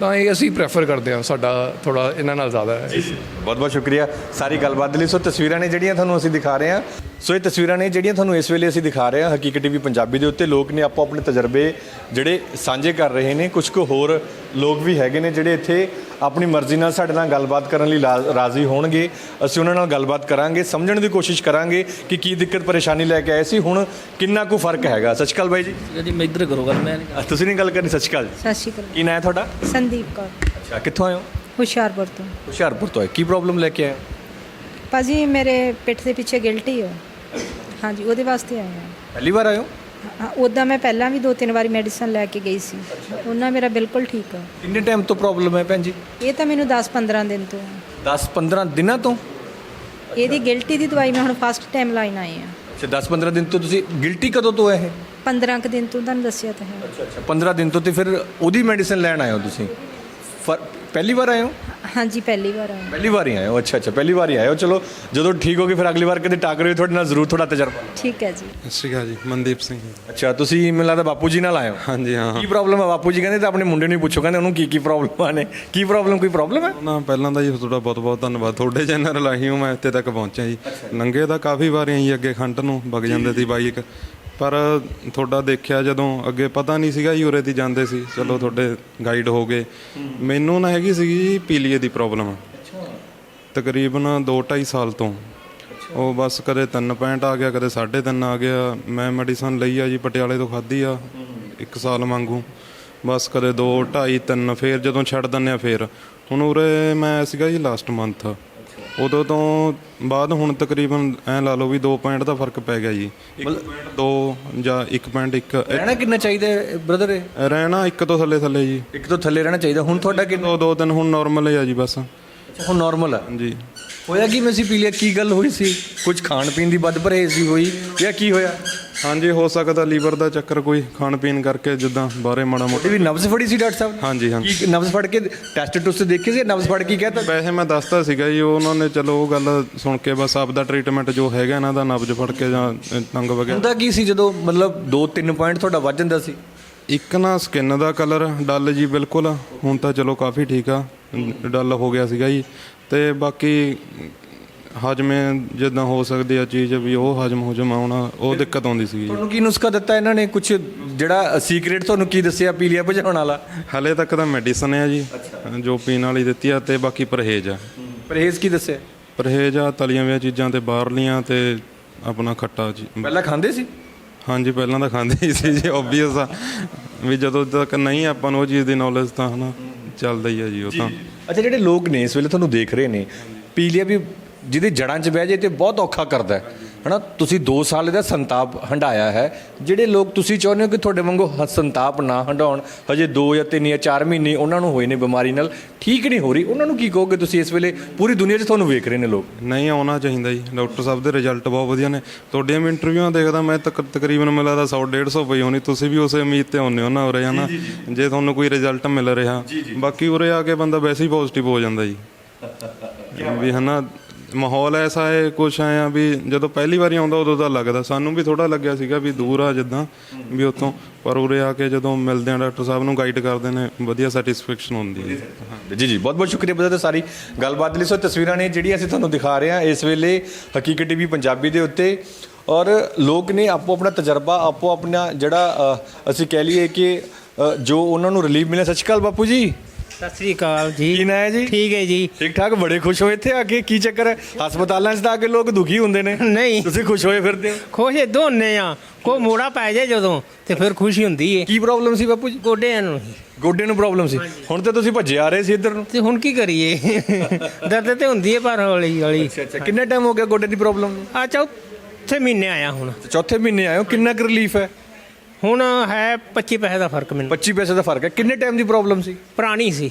ਤਾਂ ਇਹ ਅਸੀਂ ਪ੍ਰੈਫਰ ਕਰਦੇ ਹਾਂ, ਸਾਡਾ ਥੋੜਾ ਇਹਨਾਂ ਨਾਲ ਜ਼ਿਆਦਾ ਹੈ। ਬਹੁਤ ਬਹੁਤ ਸ਼ੁਕਰੀਆ ਸਾਰੀ ਗੱਲਬਾਤ ਦੇ ਲਈ। ਸੋ ਤਸਵੀਰਾਂ ਨੇ ਜਿਹੜੀਆਂ ਤੁਹਾਨੂੰ ਅਸੀਂ ਦਿਖਾ ਰਹੇ ਹਾਂ, ਸੋ ਇਹ ਤਸਵੀਰਾਂ ਨੇ ਜਿਹੜੀਆਂ ਤੁਹਾਨੂੰ ਇਸ ਵੇਲੇ ਅਸੀਂ ਦਿਖਾ ਰਹੇ ਹਾਂ, ਹਕੀਕਤ ਟੀਵੀ ਪੰਜਾਬੀ ਦੇ ਉੱਤੇ। ਲੋਕ ਨੇ ਆਪੋ ਆਪਣੇ ਤਜਰਬੇ ਜਿਹੜੇ ਸਾਂਝੇ ਕਰ ਰਹੇ ਨੇ ਕੁਝ ਕੁ ਹੋਰ ਲੋਕ ਵੀ ਹੈਗੇ ਨੇ ਜਿਹੜੇ ਇੱਥੇ ਆਪਣੀ ਮਰਜ਼ੀ ਨਾਲ ਸਾਡੇ ਨਾਲ ਗੱਲਬਾਤ ਕਰਨ ਲਈ ਲਾ- ਰਾਜ਼ੀ ਹੋਣਗੇ। ਅਸੀਂ ਉਹਨਾਂ ਨਾਲ ਗੱਲਬਾਤ ਕਰਾਂਗੇ ਸਮਝਣ ਦੀ ਕੋਸ਼ਿਸ਼ ਕਰਾਂਗੇ ਕਿ ਕੀ ਦਿੱਕਤ ਪਰੇਸ਼ਾਨੀ ਲੈ ਕੇ ਆਏ ਸੀ। ਹੁਣ ਕਿੰਨਾ ਕੁ ਫ਼ਰਕ ਹੈਗਾ? ਸਤਿ ਸ਼੍ਰੀ ਅਕਾਲ ਬਾਈ ਜੀ। ਜੀ ਮੈਂ ਇੱਧਰ ਕਰੋ ਗੱਲ ਮੈਂ ਤੁਸੀਂ ਨਹੀਂ ਗੱਲ ਕਰਨੀ? ਸਤਿ ਸ਼੍ਰੀ ਅਕਾਲ ਜੀ। ਸਤਿ ਸ਼੍ਰੀ ਅਕਾਲ। ਕੀ ਨਾਂ ਹੈ ਤੁਹਾਡਾ? ਸੰਦੀਪ ਕੌਰ। ਅੱਛਾ ਕਿੱਥੋਂ ਆਏ ਹੋ? ਹੁਸ਼ਿਆਰਪੁਰ ਤੋਂ। ਹੁਸ਼ਿਆਰਪੁਰ ਤੋਂ ਆਏ। ਕੀ ਪ੍ਰੋਬਲਮ ਲੈ ਕੇ ਆਏ? ਭਾਜੀ ਮੇਰੇ ਪਿੱਠ ਦੇ ਪਿੱਛੇ ਗਿਲਟੀ ਹੋ। ਹਾਂਜੀ ਉਹਦੇ ਵਾਸਤੇ ਆਏ ਹਾਂ। ਪਹਿਲੀ ਵਾਰ ਆਏ ਹਾਂ? ਉੱਦਾਂ ਮੈਂ ਪਹਿਲਾਂ ਵੀ ਦੋ ਤਿੰਨ ਵਾਰੀ ਮੈਡੀਸਨ ਲੈ ਕੇ ਗਈ ਸੀ। ਉਹਨਾਂ ਮੇਰਾ ਬਿਲਕੁਲ ਠੀਕ ਆ। ਕਿੰਨੇ ਟਾਈਮ ਤੋਂ ਪ੍ਰੋਬਲਮ ਹੈ ਭੈਣ ਜੀ? ਇਹ ਤਾਂ ਮੈਨੂੰ 10-15 ਦਿਨ ਤੋਂ ਆ। 10 15 ਦਿਨਾਂ ਤੋਂ? ਇਹਦੀ ਗਿਲਟੀ ਦੀ ਦਵਾਈ ਮੈਂ ਹੁਣ ਫਸਟ ਟਾਈਮ ਲਾਈਨ ਆਈ ਆ। ਅੱਛਾ 10 15 ਦਿਨ ਤੋਂ ਤੁਸੀਂ ਗਿਲਟੀ ਕਦੋਂ ਤੋਂ ਹੈ ਇਹ? 15 ਕੁ ਦਿਨ ਤੋਂ ਤੁਹਾਨੂੰ ਦੱਸਿਆ ਤਾਂ ਹੈ। ਅੱਛਾ 15 ਦਿਨ ਤੋਂ ਤੇ ਫਿਰ ਉਹਦੀ ਮੈਡੀਸਿਨ ਲੈਣ ਆਏ ਹੋ ਤੁਸੀਂ? ਫਰ- ਪਹਿਲੀ ਵਾਰ ਆਏ ਹੋ? ਹਾਂਜੀ ਪਹਿਲੀ ਵਾਰ ਆਈ ਪਹਿਲੀ ਵਾਰ ਹੀ ਆਏ ਹੋ? ਅੱਛਾ ਅੱਛਾ ਪਹਿਲੀ ਵਾਰ ਹੀ ਆਏ ਹੋ। ਚਲੋ ਜਦੋਂ ਠੀਕ ਹੋ ਗਏ ਫਿਰ ਅਗਲੀ ਵਾਰ ਕਦੇ ਟਾਕਰੇ ਤੁਹਾਡੇ ਨਾਲ ਜ਼ਰੂਰ ਥੋੜਾ ਤਜਰਬਾ ਠੀਕ ਹੈ ਜੀ। ਸਤਿ ਸ਼੍ਰੀ ਅਕਾਲ ਜੀ ਮਨਦੀਪ ਸਿੰਘ ਅੱਛਾ ਤੁਸੀਂ ਮੈਨੂੰ ਲੱਗਦਾ ਬਾਪੂ ਜੀ ਨਾਲ ਆਏ ਹੋ? ਹਾਂਜੀ ਹਾਂ। ਕੀ ਪ੍ਰੋਬਲਮ ਹੈ ਬਾਪੂ ਜੀ ਕਹਿੰਦੇ ਤਾਂ ਆਪਣੇ ਮੁੰਡੇ ਨੂੰ ਹੀ ਪੁੱਛੋ। ਕਹਿੰਦੇ ਉਹਨੂੰ ਕੀ ਕੀ ਪ੍ਰੋਬਲਮਾਂ ਨੇ? ਕੀ ਪ੍ਰੋਬਲਮ ਕੋਈ ਪ੍ਰੋਬਲਮ ਹੈ ਨਾ ਪਹਿਲਾਂ ਤਾਂ ਜੀ ਤੁਹਾਡਾ ਬਹੁਤ ਬਹੁਤ ਧੰਨਵਾਦ। ਤੁਹਾਡੇ ਚੈਨਲ ਰਾਹੀਂ ਹੂੰ ਮੈਂ ਇੱਥੇ ਤੱਕ ਪਹੁੰਚਿਆ ਜੀ। ਨੰਗੇ ਤਾਂ ਕਾਫੀ ਵਾਰ ਜੀ ਅੱਗੇ ਖੰਡ ਨੂੰ ਵਗ ਜਾਂਦੇ ਸੀ ਬਾਈਕ ਪਰ ਤੁਹਾਡਾ ਦੇਖਿਆ ਜਦੋਂ ਅੱਗੇ ਪਤਾ ਨਹੀਂ ਸੀਗਾ ਜੀ ਉਰੇ ਦੀ ਜਾਂਦੇ ਸੀ, ਚਲੋ ਤੁਹਾਡੇ ਗਾਈਡ ਹੋ ਗਏ। ਮੈਨੂੰ ਨਾ ਹੈਗੀ ਸੀਗੀ ਜੀ ਪੀਲੀਏ ਦੀ ਪ੍ਰੋਬਲਮ ਤਕਰੀਬਨ 2.5 ਸਾਲ ਤੋਂ। ਉਹ ਬਸ ਕਦੇ 3.65 ਆ ਗਿਆ, ਕਦੇ 3.5 ਆ ਗਿਆ। ਮੈਂ ਮੈਡੀਸਨ ਲਈ ਆ ਜੀ, ਪਟਿਆਲੇ ਤੋਂ ਖਾਧੀ ਆ, ਇੱਕ ਸਾਲ ਵਾਂਗੂ। ਬਸ ਕਦੇ 2 2.5 3 ਫੇਰ ਜਦੋਂ ਛੱਡ ਦਿੰਨੇ ਆ, ਫੇਰ। ਹੁਣ ਉਰੇ ਮੈਂ ਸੀਗਾ ਜੀ ਲਾਸਟ ਮੰਥ ਉਦੋਂ ਤੋਂ ਬਾਅਦ ਹੁਣ ਤਕਰੀਬਨ ਐ ਲਾ ਲਓ ਵੀ 2 ਪੁਆਇੰਟ ਦਾ ਫ਼ਰਕ ਪੈ ਗਿਆ ਜੀ। 1.2 ਜਾਂ 1.1 ਰਹਿਣਾ ਕਿੰਨਾ ਚਾਹੀਦਾ ਬ੍ਰਦਰ ਰਹਿਣਾ ਇੱਕ ਤੋਂ ਥੱਲੇ ਥੱਲੇ ਜੀ। ਇੱਕ ਤੋਂ ਥੱਲੇ ਰਹਿਣਾ ਚਾਹੀਦਾ ਹੁਣ ਤੁਹਾਡਾ ਕਿੰਨਾ? ਦੋ ਦੋ ਤਿੰਨ ਹੁਣ ਨਾਰਮਲ ਹੈ ਜੀ ਬਸ। ਹੁਣ ਨਾਰਮਲ ਹੈ ਜੀ। ਹੋਇਆ ਕੀ ਮੈਂ ਸੀ ਪੀ ਲਿਆ? ਕੀ ਗੱਲ ਹੋਈ ਸੀ? ਕੁਝ ਖਾਣ ਪੀਣ ਦੀ ਵੱਧ ਪਰਹੇਜ਼ ਹੋਈ ਜਾਂ ਕੀ ਹੋਇਆ? ਹਾਂਜੀ ਹੋ ਸਕਦਾ ਲੀਵਰ ਦਾ ਚੱਕਰ ਕੋਈ ਖਾਣ ਪੀਣ ਕਰਕੇ ਜਿੱਦਾਂ ਬਾਰੇ ਮਾੜਾ ਮੋਟਾ। ਇਹ ਵੀ ਨਬਜ਼ ਫੜੀ ਸੀ ਡਾਕਟਰ ਸਾਹਿਬ? ਹਾਂਜੀ ਹਾਂਜੀ। ਕੀ ਨਬਜ਼ ਫੜ ਕੇ ਟੈਸਟ ਟੁਸਟ ਦੇਖੇ ਸੀ ਨਬਜ਼ ਫੜ ਕੇ ਕਹਤਾ ਵੈਸੇ ਮੈਂ ਦੱਸਦਾ ਸੀਗਾ ਜੀ ਉਹਨਾਂ ਨੇ ਚਲੋ ਉਹ ਗੱਲ ਸੁਣ ਕੇ ਬਸ ਆਪ ਦਾ ਟ੍ਰੀਟਮੈਂਟ ਜੋ ਹੈਗਾ ਇਹਨਾਂ ਦਾ ਨਬਜ ਫੜ ਕੇ ਜਾਂ ਟੰਗ ਵਗੈਰਾ। ਹੁੰਦਾ ਕੀ ਸੀ ਜਦੋਂ ਮਤਲਬ 2-3 ਪੁਆਇੰਟ ਤੁਹਾਡਾ ਵੱਧ ਜਾਂਦਾ ਸੀ? ਇੱਕ ਨਾ ਸਕਿਨ ਦਾ ਕਲਰ ਡਲ ਜੀ ਬਿਲਕੁਲ। ਹੁਣ ਤਾਂ ਚਲੋ ਕਾਫੀ ਠੀਕ ਆ ਡਲ ਹੋ ਗਿਆ ਸੀਗਾ ਜੀ। ਤੇ ਬਾਕੀ ਹਜਮੇ ਜਿੱਦਾਂ ਹੋ ਸਕਦੀ ਆ ਚੀਜ਼ ਵੀ ਉਹ ਹਜਮ ਹੋ ਜਮ ਆਉਣਾ ਉਹ ਦਿੱਕਤ ਆਉਂਦੀ ਸੀ ਤੁਹਾਨੂੰ ਕੀ ਨੁਸਖਾ ਦਿੱਤਾ ਇਹਨਾਂ ਨੇ? ਕੁਝ ਜਿਹੜਾ ਸੀਕ੍ਰੀਟ ਤੁਹਾਨੂੰ ਕੀ ਦੱਸਿਆ ਪੀਲੀਆ ਭਜਾਉਣ ਵਾਲਾ? ਹਲੇ ਤੱਕ ਤਾਂ ਮੈਡੀਸਨ ਹੈ ਜੀ ਜੋ ਪੀਣ ਵਾਲੀ ਦਿੱਤੀ ਆ ਤੇ ਬਾਕੀ ਪਰਹੇਜ਼ ਆ। ਪਰਹੇਜ਼ ਕੀ ਦੱਸਿਆ? ਪਰਹੇਜ਼ ਆ ਤਲੀਆਂ ਹੋਈਆਂ ਚੀਜ਼ਾਂ ਤੇ ਬਾਹਰਲੀਆਂ ਤੇ ਆਪਣਾ ਖੱਟਾ ਜੀ। ਪਹਿਲਾਂ ਖਾਂਦੇ ਸੀ? ਹਾਂਜੀ ਪਹਿਲਾਂ ਤਾਂ ਖਾਂਦੇ ਹੀ ਸੀ ਜੀ ਓਬਵੀਅਸ ਆ। ਵੀ ਜਦੋਂ ਤੱਕ ਨਹੀਂ ਆਪਾਂ ਨੂੰ ਉਹ ਚੀਜ਼ ਦੀ ਨੌਲੇਜ ਤਾਂ ਹਨਾ। ਚੱਲਦਾ ਹੀ ਆ ਜੀ ਉਹ ਤਾਂ। ਅੱਛਾ, ਜਿਹੜੇ ਲੋਕ ਨੇ ਇਸ ਵੇਲੇ ਤੁਹਾਨੂੰ ਦੇਖ ਰਹੇ ਨੇ ਪੀਲੀਆ ਵੀ ਜਿਹਦੇ ਜੜਾਂ 'ਚ ਬਹਿ ਜੇ ਤੇ ਬਹੁਤ ਔਖਾ ਕਰਦਾ ਹੈ। ਹਨਾ? ਤੁਸੀਂ 2 ਸਾਲ ਇਹਦਾ ਸੰਤਾਪ ਹੰਡਾਇਆ ਹੈ। ਜਿਹੜੇ ਲੋਕ ਤੁਸੀਂ ਚਾਹੁੰਦੇ ਹੋ ਕਿ ਤੁਹਾਡੇ ਵਾਂਗੂ ਹ- ਸੰਤਾਪ ਨਾ ਹੰਡਾਉਣ ਹਜੇ 2 ਜਾਂ 3 ਜਾਂ 4 ਮਹੀਨੇ ਉਹਨਾਂ ਨੂੰ ਹੋਏ ਨੇ ਬਿਮਾਰੀ ਨਾਲ ਠੀਕ ਨਹੀਂ ਹੋ ਰਹੀ। ਉਹਨਾਂ ਨੂੰ ਕੀ ਕਹੋਗੇ ਤੁਸੀਂ ਇਸ ਵੇਲੇ? ਪੂਰੀ ਦੁਨੀਆ 'ਚ ਤੁਹਾਨੂੰ ਵੇਖ ਰਹੇ ਨੇ ਲੋਕ। ਨਹੀਂ ਆਉਣਾ ਚਾਹੀਦਾ ਜੀ। ਡਾਕਟਰ ਸਾਹਿਬ ਦੇ ਰਿਜ਼ਲਟ ਬਹੁਤ ਵਧੀਆ ਨੇ। ਤੁਹਾਡੀਆਂ ਵੀ ਇੰਟਰਵਿਊਆਂ ਦੇਖਦਾ ਮੈਂ ਤਕ ਤਕਰੀਬਨ ਮੈਨੂੰ ਲੱਗਦਾ 100 150 ਪਈ ਹੋਣੀ। ਤੁਸੀਂ ਵੀ ਉਸੇ ਉਮੀਦ ਤੇ ਆਉਂਦੇ ਹੋ ਨਾ ਉਰੇ ਹਨਾ? ਜੇ ਤੁਹਾਨੂੰ ਕੋਈ ਰਿਜ਼ਲਟ ਮਿਲ ਰਿਹਾ। ਬਾਕੀ ਉਰੇ ਆ ਕੇ ਬੰਦਾ ਵੈਸੇ ਹੀ ਪੋਜ਼ਿਟਿਵ ਹੋ ਜਾਂਦਾ ਜੀ। ਵੀ ਹਨਾ ਮਾਹੌਲ ਐਸਾ ਹੈ ਕੁਛ ਆਇਆ ਵੀ ਜਦੋਂ ਪਹਿਲੀ ਵਾਰੀ ਆਉਂਦਾ ਉਦੋਂ ਤਾਂ ਲੱਗਦਾ। ਸਾਨੂੰ ਵੀ ਥੋੜਾ ਲੱਗਿਆ ਸੀਗਾ ਵੀ ਦੂਰ ਆ ਜਿੱਦਾਂ, ਵੀ ਉੱਥੋਂ। ਪਰ ਉਰੇ ਆ ਕੇ ਜਦੋਂ ਮਿਲਦੇ ਆ, ਡਾਕਟਰ ਸਾਹਿਬ ਨੂੰ ਗਾਈਡ ਕਰਦੇ ਨੇ, ਵਧੀਆ ਸੈਟੀਸਫੈਕਸ਼ਨ ਹੁੰਦੀ ਹੈ। ਜੀ ਜੀ, ਬਹੁਤ ਬਹੁਤ ਸ਼ੁਕਰੀਆ ਬਦਾ ਸਾਰੀ ਗੱਲਬਾਤ ਲਈ। ਸੋ ਤਸਵੀਰਾਂ ਨੇ ਜਿਹੜੀਆਂ ਅਸੀਂ ਤੁਹਾਨੂੰ ਦਿਖਾ ਰਹੇ ਹਾਂ, ਇਸ ਵੇਲੇ ਹਕੀਕਤ ਟੀਵੀ ਪੰਜਾਬੀ ਦੇ ਉੱਤੇ। ਔਰ ਲੋਕ ਨੇ ਆਪੋ ਆਪਣਾ ਤਜਰਬਾ, ਆਪੋ ਆਪਣਾ ਜਿਹੜਾ ਅਸੀਂ ਕਹਿ ਲਈਏ ਕਿ ਜੋ ਉਹਨਾਂ ਨੂੰ ਰਿਲੀਫ ਮਿਲਿਆ। ਸਤਿ ਸ਼੍ਰੀ ਅਕਾਲ ਬਾਪੂ ਜੀ। ਸਤਿ ਸ੍ਰੀ ਅਕਾਲ ਜੀ। ਕੀ ਨਾਂ ਹੈ ਜੀ? ਠੀਕ ਹੈ ਜੀ। ਠੀਕ ਠਾਕ ਬੜੇ ਖੁਸ਼ ਹੋਏ ਇੱਥੇ ਆ ਕੇ। ਕੀ ਚੱਕਰ ਹੈ? ਹਸਪਤਾਲਾਂ 'ਚ ਤਾਂ ਆ ਕੇ ਲੋਕ ਦੁਖੀ ਹੁੰਦੇ ਨੇ। ਨਹੀਂ। ਤੁਸੀਂ ਖੁਸ਼ ਹੋਏ ਫਿਰਦੇ ਹੋ? ਖੁਸ਼ ਇਦੋਂ ਹੁੰਨੇ ਆ। ਕੋਈ ਮੋੜਾ ਪੈ ਜਾਏ ਜਦੋਂ ਤੇ ਫਿਰ ਖੁਸ਼ੀ ਹੁੰਦੀ ਏ। ਕੀ ਪ੍ਰੋਬਲਮ ਸੀ ਬਾਪੂ ਜੀ? ਗੋਡਿਆਂ ਨੂੰ ਹੀ। ਗੋਡੇ ਨੂੰ ਪ੍ਰੋਬਲਮ ਸੀ। ਹੁਣ ਤੇ ਤੁਸੀਂ ਭੱਜੇ ਆ ਰਹੇ ਸੀ ਇੱਧਰ ਨੂੰ। ਤੇ ਹੁਣ ਕੀ ਕਰੀਏ? ਦਰਦ ਤੇ ਹੁੰਦੀ ਏ ਪਰ ਹੌਲੀ ਹੌਲੀ ਅੱਛਾ ਅੱਛਾ। ਕਿੰਨਾ ਟਾਈਮ ਹੋ ਗਿਆ ਗੋਡੇ ਦੀ ਪ੍ਰੋਬਲਮ ਨੂੰ? ਆ ਚੌਥੇ ਮਹੀਨੇ ਆਇਆ ਹੁਣ। ਚੌਥੇ ਮਹੀਨੇ ਆਏ ਹੋ। ਕਿੰਨਾ ਕੁ ਰਿਲੀਫ ਹੈ? ਹੁਣ ਹੈ 25 ਪੈਸੇ ਦਾ ਫ਼ਰਕ ਮੈਨੂੰ। 25 ਪੈਸੇ ਦਾ ਫ਼ਰਕ ਹੈ। ਕਿੰਨੇ ਟਾਈਮ ਦੀ ਪ੍ਰੋਬਲਮ ਸੀ? ਪੁਰਾਣੀ ਸੀ।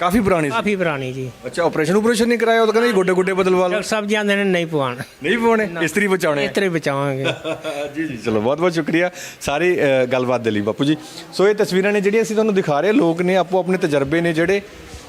ਕਾਫੀ ਪੁਰਾਣੀ ਸੀ। ਕਾਫੀ ਪੁਰਾਣੀ ਜੀ। ਅੱਛਾ ਆਪਰੇਸ਼ਨ ਆਪਰੇਸ਼ਨ ਨਹੀਂ ਕਰਾਇਆ? ਉਹ ਤਾਂ ਕਹਿੰਦੇ ਜੀ ਗੋਡੇ ਗੋਡੇ ਬਦਲਵਾ ਲਓ। ਡਾਕਟਰ ਸਾਹਿਬ ਜਾਂਦੇ ਨੇ ਨਹੀਂ ਪਵਾਣ ਨਹੀਂ ਪਾਉਣੇ ਇਸਤਰੀ ਬਚਾਉਣੇ ਆ। ਇਤਰੇ ਬਚਾਵਾਂਗੇ। ਜੀ ਜੀ ਚਲੋ ਬਹੁਤ ਬਹੁਤ ਸ਼ੁਕਰੀਆ। ਸਾਰੀ ਅ, ਗੱਲਬਾਤ ਦੇ ਲਈ ਬਾਪੂ ਜੀ। ਸੋ ਇਹ ਤਸਵੀਰਾਂ ਨੇ ਜਿਹੜੀਆਂ ਅਸੀਂ ਤੁਹਾਨੂੰ ਦਿਖਾ ਰਹੇ ਹਾਂ, ਲੋਕ ਨੇ ਆਪੋ ਆਪਣੇ ਤਜਰਬੇ ਨੇ ਜਿਹੜੇ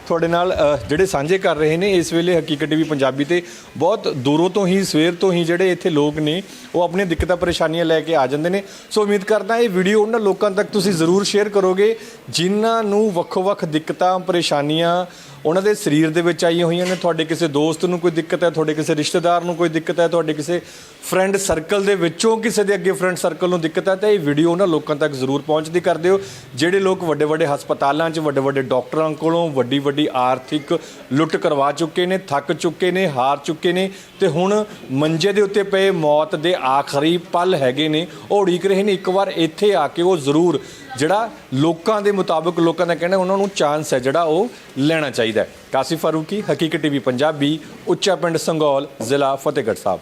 ਤੁਹਾਡੇ ਨਾਲ ਜਿਹੜੇ ਸਾਂਝੇ ਕਰ ਰਹੇ ਨੇ, ਇਸ ਵੇਲੇ ਹਕੀਕਤ ਟੀਵੀ ਪੰਜਾਬੀ ਤੇ ਬਹੁਤ ਦੂਰੋਂ ਤੋਂ ਹੀ, ਸਵੇਰ ਤੋਂ ਹੀ ਜਿਹੜੇ ਇੱਥੇ ਲੋਕ ਨੇ, ਉਹ ਆਪਣੀਆਂ ਦਿੱਕਤਾਂ, ਪਰੇਸ਼ਾਨੀਆਂ ਲੈ ਕੇ ਆ ਜਾਂਦੇ ਨੇ। ਸੋ ਉਮੀਦ ਕਰਦਾ ਇਹ ਵੀਡੀਓ ਉਹਨਾਂ ਲੋਕਾਂ ਤੱਕ ਤੁਸੀਂ ਜ਼ਰੂਰ ਸ਼ੇਅਰ ਕਰੋਗੇ, ਜਿਨ੍ਹਾਂ ਨੂੰ ਵੱਖੋ-ਵੱਖ ਦਿੱਕਤਾਂ, ਪਰੇਸ਼ਾਨੀਆਂ ਉਹਨਾਂ ਦੇ ਸਰੀਰ ਦੇ ਵਿੱਚ ਆਈਆਂ ਹੋਈਆਂ ਨੇ, ਤੁਹਾਡੇ ਕਿਸੇ ਦੋਸਤ ਨੂੰ ਕੋਈ ਦਿੱਕਤ ਹੈ, ਤੁਹਾਡੇ ਕਿਸੇ ਰਿਸ਼ਤੇਦਾਰ ਨੂੰ ਕੋਈ ਦਿੱਕਤ ਹੈ, ਤੁਹਾਡੇ ਕਿਸੇ ਫਰੈਂਡ ਸਰਕਲ ਦੇ ਵਿੱਚੋਂ ਕਿਸੇ ਦੇ ਅੱਗੇ ਫਰੈਂਡ ਸਰਕਲ ਨੂੰ ਦਿੱਕਤ ਹੈ, ਤਾਂ ਇਹ ਵੀਡੀਓ ਉਹਨਾਂ ਲੋਕਾਂ ਤੱਕ ਜ਼ਰੂਰ ਪਹੁੰਚਦੀ ਕਰ ਦਿਓ। ਜਿਹੜੇ ਲੋਕ ਵੱਡੇ ਵੱਡੇ ਹਸਪਤਾਲਾਂ 'ਚ ਵੱਡੇ ਵੱਡੇ ਡਾਕਟਰਾਂ ਕੋਲੋਂ ਵੱਡੀ ਵੱਡੀ ਆਰਥਿਕ ਲੁੱਟ ਕਰਵਾ ਚੁੱਕੇ ਨੇ, ਥੱਕ ਚੁੱਕੇ ਨੇ, ਹਾਰ ਚੁੱਕੇ ਨੇ, ਤੇ ਹੁਣ ਮੰਜੇ ਦੇ ਉੱਤੇ ਪਏ ਮੌਤ ਦੇ ਆਖਰੀ ਪਲ ਹੈਗੇ ਨੇ, ਉਹ ਉਡੀਕ ਰਹੇ ਨੇ। ਇੱਕ ਵਾਰ ਇੱਥੇ ਆ ਕੇ ਉਹ ਜ਼ਰੂਰ ਜਿਹੜਾ ਲੋਕਾਂ ਦੇ ਮੁਤਾਬਕ ਲੋਕਾਂ ਦਾ ਕਹਿਣਾ ਉਹਨਾਂ ਨੂੰ ਚਾਂਸ ਹੈ ਜਿਹੜਾ ਉਹ ਲੈਣਾ ਚਾਹੀਦਾ ਹੈ। ਕਾਸਿਫ ਫਾਰੂਕੀ, ਹਕੀਕਤ ਟੀਵੀ, ਪੰਜਾਬੀ, ਉੱਚਾ ਪਿੰਡ ਸੰਗੌਲ, ਜ਼ਿਲ੍ਹਾ ਫਤਿਹਗੜ੍ਹ ਸਾਹਿਬ।